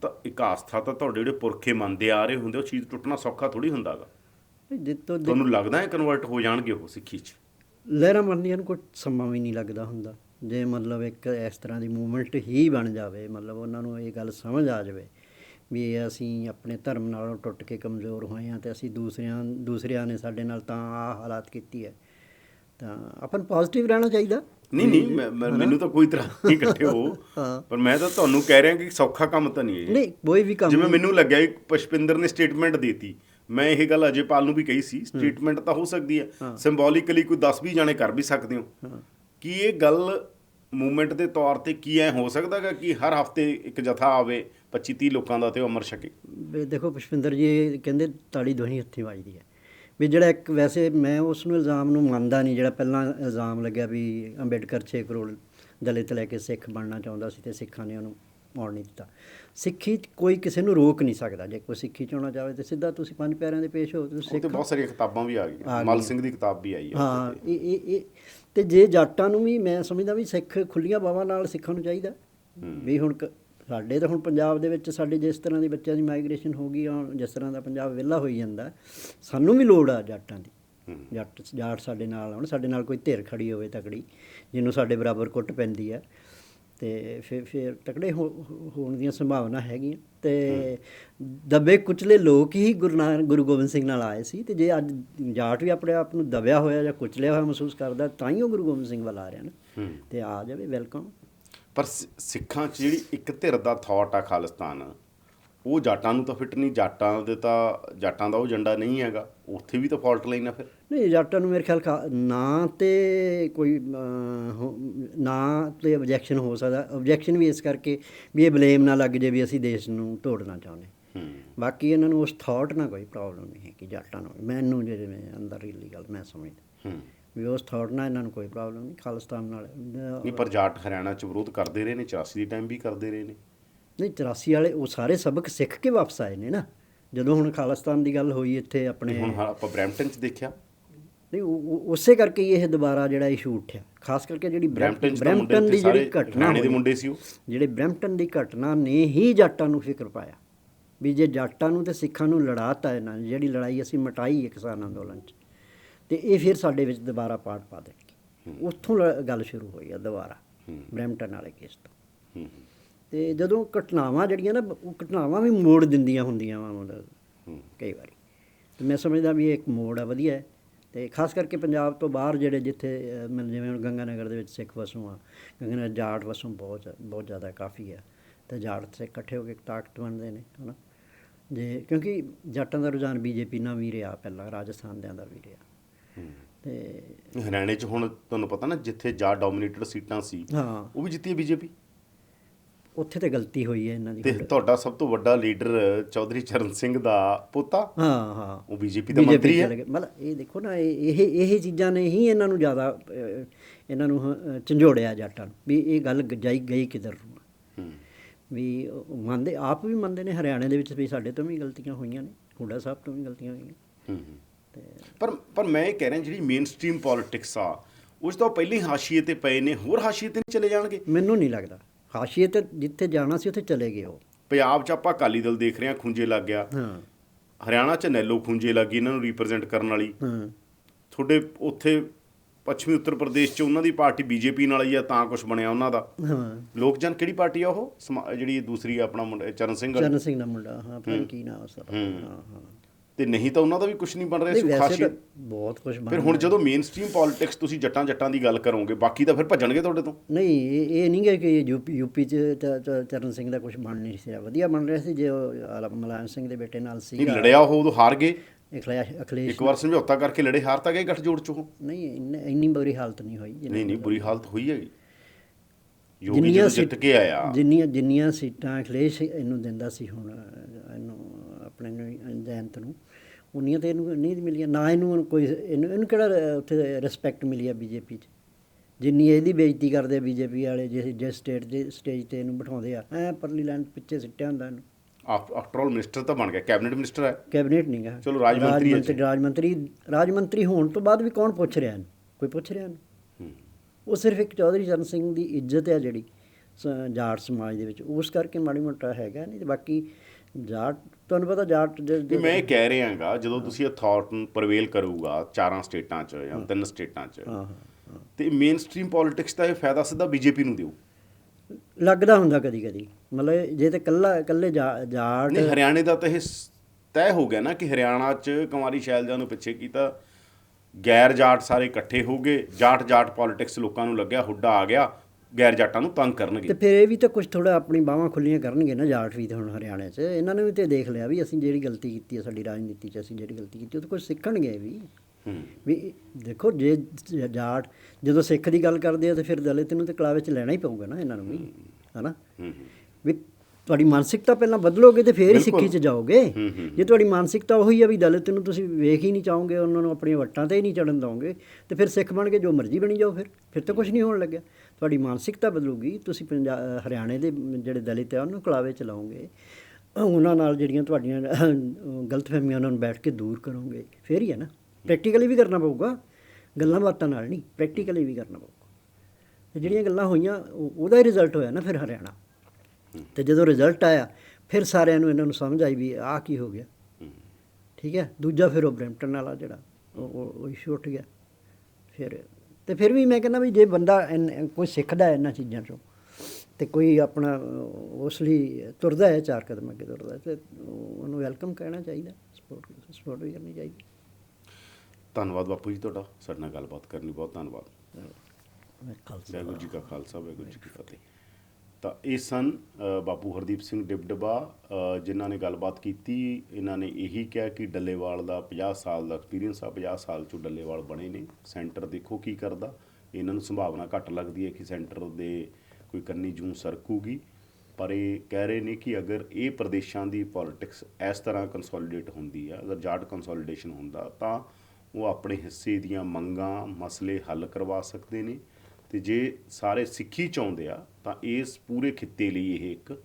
[SPEAKER 2] ਤਾਂ ਇੱਕ ਆਸਥਾ ਤਾਂ ਤੁਹਾਡੇ ਜਿਹੜੇ ਪੁਰਖੇ ਮੰਨਦੇ ਆ ਰਹੇ ਹੁੰਦੇ ਉਹ ਚੀਜ਼ ਟੁੱਟਣਾ ਸੌਖਾ ਥੋੜੀ ਹੁੰਦਾਗਾ।
[SPEAKER 1] ਜਿੱਤੋਂ
[SPEAKER 2] ਤੁਹਾਨੂੰ ਲੱਗਦਾ ਹੈ ਕਨਵਰਟ ਹੋ ਜਾਣਗੇ ਉਹ ਸਿੱਖੀ 'ਚ?
[SPEAKER 1] ਲਹਿਰਾਂ ਮੰਨਦੀਆਂ ਨੂੰ ਕੋਈ ਸਮਾਂ ਵੀ ਨਹੀਂ ਲੱਗਦਾ ਹੁੰਦਾ। ਜੇ ਮਤਲਬ ਇੱਕ ਇਸ ਤਰ੍ਹਾਂ ਦੀ ਮੂਵਮੈਂਟ ਹੀ ਬਣ ਜਾਵੇ ਮਤਲਬ ਉਹਨਾਂ ਨੂੰ ਇਹ ਗੱਲ ਸਮਝ ਆ ਜਾਵੇ ਵੀ ਅਸੀਂ ਆਪਣੇ ਧਰਮ ਨਾਲੋਂ ਟੁੱਟ ਕੇ ਕਮਜ਼ੋਰ ਹੋਏ ਹਾਂ ਤੇ ਅਸੀਂ ਦੂਸਰਿਆਂ ਦੂਸਰਿਆਂ ਨੇ ਸਾਡੇ ਨਾਲ ਤਾਂ ਆ ਹਾਲਾਤ ਕੀਤੀ ਹੈ। ਤਾਂ ਆਪਾਂ ਨੂੰ ਪੋਜ਼ਿਟਿਵ ਰਹਿਣਾ ਚਾਹੀਦਾ।
[SPEAKER 2] ਨਹੀਂ ਨਹੀਂ ਮੈਨੂੰ ਤਾਂ ਕੋਈ ਤਰ੍ਹਾਂ ਨਹੀਂ ਇਕੱਠੇ ਹੋ।
[SPEAKER 1] ਹਾਂ।
[SPEAKER 2] ਪਰ ਮੈਂ ਤਾਂ ਤੁਹਾਨੂੰ ਕਹਿ ਰਿਹਾ ਕਿ ਸੌਖਾ ਕੰਮ ਤਾਂ ਨਹੀਂ ਇਹ।
[SPEAKER 1] ਨਹੀਂ ਕੋਈ ਵੀ ਕੰਮ
[SPEAKER 2] ਜਿਵੇਂ ਮੈਨੂੰ ਲੱਗਿਆ ਕਿ ਪੁਸ਼ਪਿੰਦਰ ਨੇ ਸਟੇਟਮੈਂਟ ਦਿੱਤੀ। ਮੈਂ ਇਹ ਗੱਲ ਅਜੇਪਾਲ ਨੂੰ ਵੀ ਕਹੀ ਸੀ ਸਟੇਟਮੈਂਟ ਤਾਂ ਹੋ ਸਕਦੀ ਹੈ। ਸਿੰਬੋਲਿਕਲੀ ਕੋਈ 10 20 ਜਾਣੇ ਕਰ ਵੀ ਸਕਦੇ ਹੋ।
[SPEAKER 1] ਹਾਂ।
[SPEAKER 2] ਕੀ ਇਹ ਗੱਲ ਮੂਵਮੈਂਟ ਦੇ ਤੌਰ ਤੇ ਕੀ ਐ ਹੋ ਸਕਦਾਗਾ ਕਿ ਹਰ ਹਫ਼ਤੇ ਇੱਕ ਜਥਾ ਆਵੇ 25 30 ਲੋਕਾਂ ਦਾ ਤੇ ਉਹ ਅਮਰ ਛਕੇ?
[SPEAKER 1] ਵੀ ਦੇਖੋ ਪੁਸ਼ਪਿੰਦਰ ਜੀ ਕਹਿੰਦੇ ਤਾੜੀ ਦੋਹੀ ਹੱਥੀਂ ਵੱਜਦੀ ਹੈ। ਵੀ ਜਿਹੜਾ ਇੱਕ ਵੈਸੇ ਮੈਂ ਉਸ ਨੂੰ ਇਲਜ਼ਾਮ ਨੂੰ ਮੰਨਦਾ ਨਹੀਂ ਜਿਹੜਾ ਪਹਿਲਾਂ ਇਲਜ਼ਾਮ ਲੱਗਿਆ ਵੀ ਅੰਬੇਡਕਰ 6 ਕਰੋੜ ਦਲਿਤ ਲੈ ਕੇ ਸਿੱਖ ਬਣਨਾ ਚਾਹੁੰਦਾ ਸੀ ਤੇ ਸਿੱਖਾਂ ਨੇ ਉਹਨੂੰ ਆਉਣ ਨਹੀਂ ਦਿੱਤਾ। ਸਿੱਖੀ ਕੋਈ ਕਿਸੇ ਨੂੰ ਰੋਕ ਨਹੀਂ ਸਕਦਾ। ਜੇ ਕੋਈ ਸਿੱਖੀ ਚਾਹਣਾ ਚਾਹਵੇ ਤੇ ਸਿੱਧਾ ਤੁਸੀਂ ਪੰਜ ਪਿਆਰਿਆਂ ਦੇ ਪੇਸ਼ ਹੋ ਤੁਸੀਂ
[SPEAKER 2] ਉਹ ਤੇ
[SPEAKER 1] ਸਿੱਖ
[SPEAKER 2] ਬਹੁਤ ਸਾਰੀਆਂ ਕਿਤਾਬਾਂ ਵੀ ਆ ਗਈਆਂ। ਮਲ। ਸਿੰਘ ਦੀ ਕਿਤਾਬ ਵੀ ਆਈ ਹੈ
[SPEAKER 1] ਹਾਂ ਇਹ ਇਹ ਇਹ ਤੇ ਜੇ ਜਾਟਾਂ ਨੂੰ ਵੀ ਮੈਂ ਸਮਝਦਾ ਵੀ ਸਿੱਖ ਖੁੱਲੀਆਂ ਬਾਵਾਂ ਨਾਲ ਸਿੱਖਾਂ ਨੂੰ ਚਾਹੀਦਾ। ਵੀ ਹੁਣ ਸਾਡੇ ਤਾਂ ਹੁਣ ਪੰਜਾਬ ਦੇ ਵਿੱਚ ਸਾਡੇ ਜਿਸ ਤਰ੍ਹਾਂ ਦੀ ਬੱਚਿਆਂ ਦੀ ਮਾਈਗ੍ਰੇਸ਼ਨ ਹੋ ਗਈ ਹੁਣ ਜਿਸ ਤਰ੍ਹਾਂ ਦਾ ਪੰਜਾਬ ਵਿਹਲਾ ਹੋਈ ਜਾਂਦਾ ਸਾਨੂੰ ਵੀ ਲੋੜ ਆ ਜਾਟਾਂ ਦੀ। ਜੱਟ ਜਾਟ ਸਾਡੇ ਨਾਲ ਆਉਣ ਸਾਡੇ ਨਾਲ ਕੋਈ ਧਿਰ ਖੜੀ ਹੋਵੇ ਤਕੜੀ ਜਿਹਨੂੰ ਸਾਡੇ ਬਰਾਬਰ ਕੁੱਟ ਪੈਂਦੀ ਹੈ ਤੇ ਫਿਰ ਫਿਰ ਤਕੜੇ ਹੋਣ ਦੀਆਂ ਸੰਭਾਵਨਾ ਹੈਗੀਆਂ। ਤੇ ਦਬੇ ਕੁਚਲੇ ਲੋਕ ਹੀ ਗੁਰੂ ਨਾਨਕ ਗੁਰੂ ਗੋਬਿੰਦ ਸਿੰਘ ਨਾਲ ਆਏ ਸੀ ਤੇ ਜੇ ਅੱਜ ਜਾਟ ਵੀ ਆਪਣੇ ਆਪ ਨੂੰ ਦਬਿਆ ਹੋਇਆ ਜਾਂ ਕੁਚਲਿਆ ਹੋਇਆ ਮਹਿਸੂਸ ਕਰਦਾ ਤਾਂ ਹੀ ਉਹ ਗੁਰੂ ਗੋਬਿੰਦ ਸਿੰਘ ਵੱਲ ਆ ਰਿਹਾ ਨਾ ਤੇ ਆ ਜਾਵੇ ਵੈਲਕਮ।
[SPEAKER 2] ਪਰ ਸਿੱਖਾਂ 'ਚ ਜਿਹੜੀ ਇੱਕ ਧਿਰ ਦਾ ਥਾਟ ਆ ਖਾਲਿਸਤਾਨ ਉਹ ਜਾਟਾਂ ਨੂੰ ਤਾਂ ਫਿੱਟ ਨਹੀਂ ਜਾਟਾਂ ਦੇ ਤਾਂ ਜਾਟਾਂ ਦਾ ਉਹ ਏਜੰਡਾ ਨਹੀਂ ਹੈਗਾ ਉੱਥੇ ਵੀ ਤਾਂ ਫਾਲਟ ਲਾਈਨ ਆ ਫਿਰ।
[SPEAKER 1] ਨਹੀਂ ਜਾਟਾਂ ਨੂੰ ਮੇਰੇ ਖਿਆਲ ਨਾ ਤੇ ਕੋਈ ਨਾ ਤੇ ਆਬਜੈਕਸ਼ਨ ਹੋ ਸਕਦਾ। ਆਬਜੈਕਸ਼ਨ ਵੀ ਇਸ ਕਰਕੇ ਵੀ ਇਹ ਬਲੇਮ ਨਾ ਲੱਗ ਜੇ ਵੀ ਅਸੀਂ ਦੇਸ਼ ਨੂੰ ਤੋੜਨਾ ਚਾਹੁੰਦੇ।
[SPEAKER 2] ਹੂੰ।
[SPEAKER 1] ਬਾਕੀ ਇਹਨਾਂ ਨੂੰ ਉਸ ਥਾਟ ਨਾਲ ਕੋਈ ਪ੍ਰੋਬਲਮ ਨਹੀਂ ਹੈ ਕਿ ਜਾਟਾਂ ਨੂੰ। ਮੈਨੂੰ ਜਿਵੇਂ ਅੰਦਰ ਹੀ ਗੱਲ ਮੈਂ ਸਮਝਦਾ।
[SPEAKER 2] ਹੂੰ।
[SPEAKER 1] ਵੀ ਉਸ ਥਾਟ ਨਾਲ ਇਹਨਾਂ ਨੂੰ ਕੋਈ ਪ੍ਰੋਬਲਮ ਨਹੀਂ ਖਾਲਿਸਤਾਨ ਨਾਲ
[SPEAKER 2] ਨਹੀਂ ਪਰ ਜਾਟ ਹਰਿਆਣਾ 'ਚ ਵਿਰੋਧ ਕਰਦੇ ਰਹੇ ਨੇ 84 ਦੀ ਟਾਈਮ ਵੀ ਕਰਦੇ ਰਹੇ ਨੇ।
[SPEAKER 1] ਨਹੀਂ 84 ਵਾਲੇ ਉਹ ਸਾਰੇ ਸਬਕ ਸਿੱਖ ਕੇ ਵਾਪਸ ਆਏ ਨੇ ਨਾ। ਜਦੋਂ ਹੁਣ ਖਾਲਿਸਤਾਨ ਦੀ ਗੱਲ ਹੋਈ ਇੱਥੇ ਆਪਣੇ
[SPEAKER 2] ਹੁਣ ਆਪਾਂ ਬ੍ਰੈਂਪਟਨ 'ਚ ਦੇਖਿਆ।
[SPEAKER 1] ਨਹੀਂ ਉਸੇ ਕਰਕੇ ਇਹ ਦੁਬਾਰਾ ਜਿਹੜਾ ਇਸ਼ੂ ਉੱਠਿਆ ਖਾਸ ਕਰਕੇ ਜਿਹੜੀ
[SPEAKER 2] ਬ੍ਰੈਂਪਟਨ
[SPEAKER 1] ਦੀ ਜਿਹੜੀ ਘਟਨਾ
[SPEAKER 2] ਦੇ ਮੁੰਡੇ ਸੀ ਉਹ।
[SPEAKER 1] ਜਿਹੜੇ ਬ੍ਰੈਂਪਟਨ ਦੀ ਘਟਨਾ ਨੇ ਹੀ ਜਾਟਾਂ ਨੂੰ ਫਿਕਰ ਪਾਇਆ। ਵੀ ਜੇ ਜਾਟਾਂ ਨੂੰ ਤੇ ਸਿੱਖਾਂ ਨੂੰ ਲੜਾਤਾ ਇਹਨਾਂ ਨੇ ਜਿਹੜੀ ਲੜਾਈ ਅਸੀਂ ਮਟਾਈ ਕਿਸਾਨ ਅੰਦੋਲਨ 'ਚ ਤੇ ਇਹ ਫਿਰ ਸਾਡੇ ਵਿੱਚ ਦੁਬਾਰਾ ਪਾਟ ਪਾ ਦੇਣਗੇ ਉੱਥੋਂ ਗੱਲ ਸ਼ੁਰੂ ਹੋਈ ਆ ਦੁਬਾਰਾ
[SPEAKER 2] ਹੂੰ।
[SPEAKER 1] ਬ੍ਰੈਂਪਟਨ ਵਾਲੇ ਕੇਸ ਤੋਂ। ਤੇ ਜਦੋਂ ਘਟਨਾਵਾਂ ਜਿਹੜੀਆਂ ਨਾ ਉਹ ਘਟਨਾਵਾਂ ਵੀ ਮੋੜ ਦਿੰਦੀਆਂ ਹੁੰਦੀਆਂ ਵਾ ਮਤਲਬ ਕਈ ਵਾਰੀ। ਤੇ ਮੈਂ ਸਮਝਦਾ ਵੀ ਇਹ ਇੱਕ ਮੋੜ ਆ ਵਧੀਆ ਹੈ। ਤੇ ਖਾਸ ਕਰਕੇ ਪੰਜਾਬ ਤੋਂ ਬਾਹਰ ਜਿਹੜੇ ਜਿੱਥੇ ਮਤਲਬ ਜਿਵੇਂ ਹੁਣ ਗੰਗਾਨਗਰ ਦੇ ਵਿੱਚ ਸਿੱਖ ਵਸੋਂ ਆ ਗੰਗਾਨਗਰ ਜਾਟ ਵਸੋਂ ਬਹੁਤ ਬਹੁਤ ਜ਼ਿਆਦਾ ਕਾਫੀ ਆ। ਤੇ ਜਾਟ ਸੇ ਇਕੱਠੇ ਹੋ ਕੇ ਇੱਕ ਤਾਕਤ ਬਣਦੇ ਨੇ ਹਨਾ। ਜੇ ਕਿਉਂਕਿ ਜਾਟਾਂ ਦਾ ਰੁਝਾਨ ਬੀਜੇਪੀ ਨਾਲ ਵੀ ਰਿਹਾ ਪਹਿਲਾਂ ਰਾਜਸਥਾਨ ਦੇ ਅੰਦਰ ਵੀ ਰਿਹਾ। ਤੇ
[SPEAKER 2] ਹਰਿਆਣੇ 'ਚ ਹੁਣ ਤੁਹਾਨੂੰ ਪਤਾ ਨਾ ਜਿੱਥੇ ਜਾ ਡੋਮੀਨੇਟਡ ਸੀਟਾਂ ਸੀ
[SPEAKER 1] ਹਾਂ।
[SPEAKER 2] ਉਹ ਵੀ ਜਿੱਤੀ ਹੈ ਬੀਜੇਪੀ?
[SPEAKER 1] ਉੱਥੇ ਤੇ ਗਲਤੀ ਹੋਈ ਹੈ ਇਹਨਾਂ ਦੀ
[SPEAKER 2] ਤੇ ਤੁਹਾਡਾ ਸਭ ਤੋਂ ਵੱਡਾ ਲੀਡਰ ਚੌਧਰੀ ਚਰਨ ਸਿੰਘ ਦਾ ਪੋਤਾ?
[SPEAKER 1] ਹਾਂ ਹਾਂ।
[SPEAKER 2] ਉਹ ਬੀਜੇਪੀ ਦਾ ਮੰਤਰੀ ਹੈ।
[SPEAKER 1] ਮਤਲਬ ਇਹ ਦੇਖੋ ਨਾ ਇਹ ਇਹ ਇਹ ਚੀਜ਼ਾਂ ਨੇ ਹੀ ਇਹਨਾਂ ਨੂੰ ਜ਼ਿਆਦਾ ਇਹਨਾਂ ਨੂੰ ਝੰਜੋੜਿਆ ਜਾਟਾਂ ਨੂੰ ਵੀ ਇਹ ਗੱਲ ਜਾਈ ਗਈ ਕਿਧਰ ਨੂੰ। ਵੀ ਮੰਨਦੇ ਆਪ ਵੀ ਮੰਨਦੇ ਨੇ ਹਰਿਆਣੇ ਦੇ ਵਿੱਚ ਵੀ ਸਾਡੇ ਤੋਂ ਵੀ ਗਲਤੀਆਂ ਹੋਈਆਂ ਨੇ ਹੁੜਾ ਸਾਹਿਬ ਤੋਂ ਵੀ ਗਲਤੀਆਂ ਹੋਈਆਂ
[SPEAKER 2] ਹੂੰ। ਪਰ ਪਰ ਮੈਂ ਇਹ ਕਹਿ ਰਿਹਾ ਜਿਹੜੀ ਮੇਨ ਸਟ੍ਰੀਮ ਪੋਲਿਟਿਕਸ ਆ ਉਸ ਤੋਂ ਪਹਿਲਾਂ ਹਾਸ਼ੀਏ ਤੇ ਪਏ ਨੇ ਹੋਰ ਹਾਸ਼ੀਏ ਤੇ ਨਹੀਂ ਚਲੇ ਜਾਣਗੇ?
[SPEAKER 1] ਮੈਨੂੰ ਨਹੀਂ ਲੱਗਦਾ। ਹਾਸ਼ੀਏ ਤੇ ਜਿੱਥੇ ਜਾਣਾ ਸੀ ਉੱਥੇ ਚਲੇ ਗਏ ਉਹ।
[SPEAKER 2] ਪੰਜਾਬ 'ਚ ਆਪਾਂ ਅਕਾਲੀ ਦਲ ਦੇਖ ਰਹੇ ਹਾਂ ਖੁੰਝੇ ਲੱਗ ਗਿਆ।
[SPEAKER 1] ਹਾਂ।
[SPEAKER 2] ਹਰਿਆਣਾ ਚ ਨੈਲੋ ਖੁੰਝੇ ਲੱਗੀ ਇਹਨਾਂ ਨੂੰ ਰਿਪਰੈਜ਼ੈਂਟ ਕਰਨ ਵਾਲੀ।
[SPEAKER 1] ਹਾਂ।
[SPEAKER 2] ਤੁਹਾਡੇ ਉੱਥੇ ਪੱਛਮੀ ਉੱਤਰ ਪ੍ਰਦੇਸ਼ ਚ ਉਹਨਾਂ ਦੀ ਪਾਰਟੀ ਬੀਜੇਪੀ ਨਾਲ ਹੀ ਆ ਤਾਂ ਕੁਝ ਬਣਿਆ ਉਹਨਾਂ ਦਾ।
[SPEAKER 1] ਹਾਂ।
[SPEAKER 2] ਲੋਕ ਜਨ ਕਿਹੜੀ ਪਾਰਟੀ ਆ ਉਹ? ਸਮਾ- ਜਿਹੜੀ ਦੂਸਰੀ ਆਪਣਾ ਮੁੰਡਾ ਚਰਨ ਸਿੰਘ ਵਾਲੀ?
[SPEAKER 1] ਚਰਨ ਸਿੰਘ ਦਾ ਮੁੰਡਾ ਹਾਂ ਪਤਾ ਨੀ ਕੀ ਨਾਮ ਸਰ ਹਾਂ ਹਾਂ।
[SPEAKER 2] ਤੇ ਨਹੀਂ ਤਾਂ ਉਹਨਾਂ ਦਾ ਵੀ ਕੁਝ ਨਹੀਂ ਬਣ ਰਿਹਾ ਸੀ
[SPEAKER 1] ਤਾਂ ਬਹੁਤ ਕੁਝ
[SPEAKER 2] ਫਿਰ ਹੁਣ ਜਦੋਂ ਮੇਨ ਸਟ੍ਰੀਮ ਪੋਲਿਟਿਕਸ ਤੁਸੀਂ ਜੱਟਾਂ ਜੱਟਾਂ ਦੀ ਗੱਲ ਕਰੋਗੇ ਬਾਕੀ ਤਾਂ ਫਿਰ ਭੱਜਣਗੇ ਤੁਹਾਡੇ ਤੋਂ।
[SPEAKER 1] ਨਹੀਂ ਇਹ ਨਹੀਂ ਕਿ ਯੂਪੀ ਯੂਪੀ ਚ ਚਰਨ ਸਿੰਘ ਦਾ ਕੁਝ ਬਣ ਨਹੀਂ ਰਿਹਾ। ਵਧੀਆ ਬਣ ਰਿਹਾ ਸੀ ਜੇ ਉਹ ਮੁਲਾਇਮ ਸਿੰਘ ਦੇ ਬੇਟੇ ਨਾਲ ਸੀ
[SPEAKER 2] ਨਹੀਂ ਲੜਿਆ ਉਹ ਉਦੋਂ ਹਾਰ ਗਏ।
[SPEAKER 1] ਅਖਿਲੇਸ਼
[SPEAKER 2] ਇੱਕ ਵਾਰ ਸਮਝੌਤਾ ਕਰਕੇ ਲੜੇ ਹਾਰ ਤਾਂ ਗਏ ਗੱਠਜੋੜ ਚੋਂ
[SPEAKER 1] ਨਹੀਂ ਇੰਨ- ਬੁਰੀ ਹਾਲਤ ਨਹੀਂ ਹੋਈ
[SPEAKER 2] ਨਹੀਂ ਨਹੀਂ ਬੁਰੀ ਹਾਲਤ ਹੋਈ ਹੈਗੀ। ਯੋਗੀ ਜਿੱਤ ਕੇ ਆਇਆ।
[SPEAKER 1] ਜਿੰਨੀਆਂ ਜਿੰਨੀਆਂ ਸੀਟਾਂ ਅਖਿਲੇਸ਼ ਇਹਨੂੰ ਦਿੰਦਾ ਸੀ ਹੁਣ ਇਹਨੂੰ ਆਪਣੇ ਨੂੰ ਜੈਨਤ ਨੂੰ। ਉਨੀਆਂ ਤੇ ਇਹਨੂੰ ਨਹੀਂ ਮਿਲੀਆਂ ਨਾ ਇਹਨੂੰ ਕੋਈ ਇਹਨੂੰ ਇਹਨੂੰ ਕਿਹੜਾ ਉੱਥੇ ਰਿਸਪੈਕਟ ਮਿਲੀ ਆ ਬੀਜੇਪੀ 'ਚ? ਜਿੰਨੀ ਇਹਦੀ ਬੇਇੱਜ਼ਤੀ ਕਰਦੇ ਆ ਬੀਜੇਪੀ ਵਾਲੇ ਜਿਸ ਜਿਸ ਸਟੇਟ ਦੇ ਸਟੇਜ ਤੇ ਇਹਨੂੰ ਬਿਠਾਉਂਦੇ ਆ ਐ ਪਰਲੀ ਲਾਈਨ ਪਿੱਛੇ ਸਿੱਟਿਆ ਹੁੰਦਾ ਇਹਨੂੰ।
[SPEAKER 2] ਆਫਟਰ ਆਲ ਮਿਨਿਸਟਰ ਤਾਂ ਬਣ ਗਿਆ ਕੈਬਨਿਟ ਮਿਨਿਸਟਰ ਹੈ।
[SPEAKER 1] ਕੈਬਨਿਟ ਨਹੀਂ ਗਾ।
[SPEAKER 2] ਚਲੋ, ਰਾਜ ਮੰਤਰੀ ਹੈ
[SPEAKER 1] ਰਾਜ ਮੰਤਰੀ ਰਾਜ ਮੰਤਰੀ ਹੋਣ ਤੋਂ ਬਾਅਦ ਵੀ ਕੌਣ ਪੁੱਛ ਰਿਹਾ ਇਹਨੂੰ? ਕੋਈ ਪੁੱਛ ਰਿਹਾ ਇਹਨੂੰ?
[SPEAKER 2] ਹੂੰ।
[SPEAKER 1] ਉਹ ਸਿਰਫ ਇੱਕ ਚੌਧਰੀ ਚਰਨ ਸਿੰਘ ਦੀ ਇੱਜ਼ਤ ਹੈ ਜਿਹੜੀ ਜਾਟ ਸਮਾਜ ਦੇ ਵਿੱਚ। ਉਸ ਕਰਕੇ ਮਾੜੀ ਮੋਟਾ ਹੈਗਾ ਨਹੀਂ ਤੇ ਬਾਕੀ ਜਾਟ ਤੁਹਾਨੂੰ ਪਤਾ ਜਾਟ
[SPEAKER 2] ਵੀ ਮੈਂ ਇਹ ਕਹਿ ਰਿਹਾਗਾ ਜਦੋਂ ਤੁਸੀਂ ਅਥਾਰਟੀ ਪ੍ਰਵੇਲ ਕਰੂਗਾ ਚਾਰਾਂ ਸਟੇਟਾਂ 'ਚ ਜਾਂ ਤਿੰਨ ਸਟੇਟਾਂ 'ਚ ਤੇ ਮੇਨ ਸਟ੍ਰੀਮ ਪੋਲਿਟਿਕਸ ਦਾ ਇਹ ਫਾਇਦਾ ਸਿੱਧਾ ਬੀਜੇਪੀ ਨੂੰ ਦਿਓ।
[SPEAKER 1] ਲੱਗਦਾ ਹੁੰਦਾ ਕਦੀ ਕਦੀ ਮਤਲਬ ਜੇ ਤੇ ਕੱਲਾ ਇਕੱਲੇ ਜਾ- ਜਾਟ
[SPEAKER 2] ਨਹੀਂ ਹਰਿਆਣੇ ਦਾ ਤਾਂ ਇਹ ਤੈਅ ਹੋ ਗਿਆ ਨਾ ਕਿ ਹਰਿਆਣਾ 'ਚ ਕੁਮਾਰੀ ਸ਼ੈਲਜਾ ਨੂੰ ਪਿੱਛੇ ਕੀਤਾ। ਗੈਰ ਜਾਟ ਸਾਰੇ ਇਕੱਠੇ ਹੋ ਗਏ। ਜਾਟ ਜਾਟ ਪੋਲਿਟਿਕਸ ਲੋਕਾਂ ਨੂੰ ਲੱਗਿਆ ਹੁੱਡਾ ਆ ਗਿਆ। ਗੈਰ ਜਾਟਾਂ ਨੂੰ ਤੰਗ
[SPEAKER 1] ਤੇ
[SPEAKER 2] ਕਰਨਗੇ
[SPEAKER 1] ਫਿਰ ਇਹ ਵੀ ਤਾਂ ਕੁਝ ਥੋੜਾ ਆਪਣੀ ਬਾਹਾਂ ਖੁੱਲੀਆਂ ਕਰਨਗੇ ਨਾ ਜਾਟ ਵੀ ਤੇ ਹੁਣ ਹਰਿਆਣੇ 'ਚ। ਇਹਨਾਂ ਨੇ ਵੀ ਤੇ ਦੇਖ ਲਿਆ ਵੀ ਅਸੀਂ ਜਿਹੜੀ ਗਲਤੀ ਕੀਤੀ ਹੈ ਸਾਡੀ ਰਾਜਨੀਤੀ 'ਚ ਅਸੀਂ ਜਿਹੜੀ ਗਲਤੀ ਕੀਤੀ ਉਹ ਤੋਂ ਕੁਝ ਸਿੱਖਣਗੇ ਵੀ। ਵੀ ਦੇਖੋ ਜੇ ਜਾਟ ਜਦੋਂ ਸਿੱਖ ਦੀ ਗੱਲ ਕਰਦੇ ਆ ਤੇ ਫਿਰ ਦਲਿਤ ਨੂੰ ਤੇ ਕਲਾਵੇ 'ਚ ਲੈਣਾ ਹੀ ਪਊਗਾ ਨਾ ਇਹਨਾਂ ਨੂੰ ਵੀ ਹਨਾ? ਵੀ ਤੁਹਾਡੀ ਮਾਨਸਿਕਤਾ ਪਹਿਲਾਂ ਬਦਲੋਗੇ ਤੇ ਫੇਰ ਹੀ। ਸਿੱਖੀ 'ਚ ਜਾਓਗੇ। ਜੇ ਤੁਹਾਡੀ ਮਾਨਸਿਕਤਾ ਉਹੀ ਆ ਵੀ ਦਲਿਤ ਨੂੰ ਤੁਸੀਂ ਵੇਖ ਹੀ ਨਹੀਂ ਚਾਹੋਗੇ ਉਹਨਾਂ ਨੂੰ ਆਪਣੀਆਂ ਵੱਟਾਂ ਤੇ ਹੀ ਨਹੀਂ ਚੜਨ ਦੋਗੇ ਤੇ ਫਿਰ ਸਿੱਖ ਬਣ ਕੇ ਜੋ ਮਰਜ਼ੀ ਬਣੀ ਜਾਓ ਫਿਰ। ਫਿਰ ਤਾਂ ਕੁਝ ਨਹੀਂ ਹੋਣ ਲੱਗਿਆ। ਤੁਹਾਡੀ ਮਾਨਸਿਕਤਾ ਬਦਲੂਗੀ, ਤੁਸੀਂ ਪੰਜਾ ਹਰਿਆਣੇ ਦੇ ਜਿਹੜੇ ਦਲਿਤ ਆ, ਉਹਨੂੰ ਕਲਾਵੇ ਚ ਲਾਓਗੇ, ਉਹਨਾਂ ਨਾਲ ਜਿਹੜੀਆਂ ਤੁਹਾਡੀਆਂ ਗਲਤਫਹਿਮੀਆਂ ਉਹਨਾਂ ਨੂੰ ਬੈਠ ਕੇ ਦੂਰ ਕਰੋਗੇ, ਫਿਰ ਹੀ ਹੈ ਨਾ। ਪ੍ਰੈਕਟੀਕਲੀ ਵੀ ਕਰਨਾ ਪਊਗਾ, ਗੱਲਾਂ ਬਾਤਾਂ ਨਾਲ ਨਹੀਂ ਪ੍ਰੈਕਟੀਕਲੀ ਵੀ ਕਰਨਾ ਪਊਗਾ। ਤੇ ਜਿਹੜੀਆਂ ਗੱਲਾਂ ਹੋਈਆਂ, ਉਹ- ਉਹਦਾ ਹੀ ਰਿਜ਼ਲਟ ਹੋਇਆ ਨਾ ਫਿਰ ਹਰਿਆਣਾ। ਤੇ ਜਦੋਂ ਰਿਜ਼ਲਟ ਆਇਆ, ਫਿਰ ਸਾਰਿਆਂ ਨੂੰ ਇਹਨਾਂ ਨੂੰ ਸਮਝ ਆਈ ਵੀ ਆਹ ਕੀ ਹੋ ਗਿਆ। ਠੀਕ ਹੈ? ਦੂਜਾ ਫਿਰ ਉਹ ਬ੍ਰੈਂਪਟਨ ਵਾਲਾ ਜਿਹੜਾ, ਉਹ- ਉਹ ਇਸ਼ੂ ਉੱਠ ਗਿਆ। ਫਿਰ ਤੇ ਫਿਰ ਵੀ ਮੈਂ ਕਹਿੰਦਾ ਵੀ ਜੇ ਬੰਦਾ ਕੋਈ ਸਿੱਖਦਾ ਇਹਨਾਂ ਚੀਜ਼ਾਂ ਚੋਂ ਤੇ ਕੋਈ ਆਪਣਾ ਉਸ ਲਈ ਤੁਰਦਾ ਹੈ ਚਾਰ ਕਦਮ ਅੱਗੇ ਤੁਰਦਾ ਹੈ ਤੇ ਉਹਨੂੰ ਵੈਲਕਮ ਕਹਿਣਾ ਚਾਹੀਦਾ ਸਪੋਰਟ ਸਪੋਰਟ ਵੀ ਕਰਨੀ ਚਾਹੀਦੀ।
[SPEAKER 2] ਧੰਨਵਾਦ ਬਾਪੂ ਜੀ ਤੁਹਾਡਾ ਸਾਡੇ ਨਾਲ ਗੱਲਬਾਤ ਕਰਨ ਲਈ ਬਹੁਤ ਧੰਨਵਾਦ। ਵਾਹਿਗੁਰੂ ਜੀ ਕਾ ਖਾਲਸਾ ਵਾਹਿਗੁਰੂ ਜੀ ਕੀ ਫਤਿਹ। ਤਾਂ ਇਹ ਸਨ ਅ, ਬਾਪੂ ਹਰਦੀਪ ਸਿੰਘ ਡਿਬਡਬਾ ਜਿਨ੍ਹਾਂ ਨੇ ਗੱਲਬਾਤ ਕੀਤੀ। ਇਹਨਾਂ ਨੇ ਇਹੀ ਕਿਹਾ ਕਿ ਡੱਲੇਵਾਲ ਦਾ 50 ਸਾਲ ਦਾ ਐਕਸਪੀਰੀਅੰਸ ਆ 50 ਸਾਲ ਚੋਂ ਡੱਲੇਵਾਲ ਬਣੇ ਨੇ। ਸੈਂਟਰ ਦੇਖੋ ਕੀ ਕਰਦਾ। ਇਹਨਾਂ ਨੂੰ ਸੰਭਾਵਨਾ ਘੱਟ ਲੱਗਦੀ ਹੈ ਕਿ ਸੈਂਟਰ ਦੇ ਕੋਈ ਕੰਨੀ ਜੂੰ ਸਰਕੂਗੀ। ਪਰ ਇਹ ਕਹਿ ਰਹੇ ਨੇ ਕਿ ਅਗਰ ਇਹ ਪ੍ਰਦੇਸ਼ਾਂ ਦੀ ਪੋਲਿਟਿਕਸ ਇਸ ਤਰ੍ਹਾਂ ਕੰਸੋਲੀਡੇਟ ਹੁੰਦੀ ਆ ਅਗਰ ਜਾਟ ਕੰਸੋਲੀਡੇਸ਼ਨ ਹੁੰਦਾ ਤਾਂ ਉਹ ਆਪਣੇ ਹਿੱਸੇ ਦੀਆਂ ਮੰਗਾਂ ਮਸਲੇ ਹੱਲ ਕਰਵਾ ਸਕਦੇ ਨੇ। ਤੇ ਜੇ ਸਾਰੇ ਸਿੱਖੀ ਚਾਹੁੰਦੇ ਆ ਤਾਂ ਇਸ ਪੂਰੇ ਖਿੱਤੇ ਲਈ ਇਹ ਇੱਕ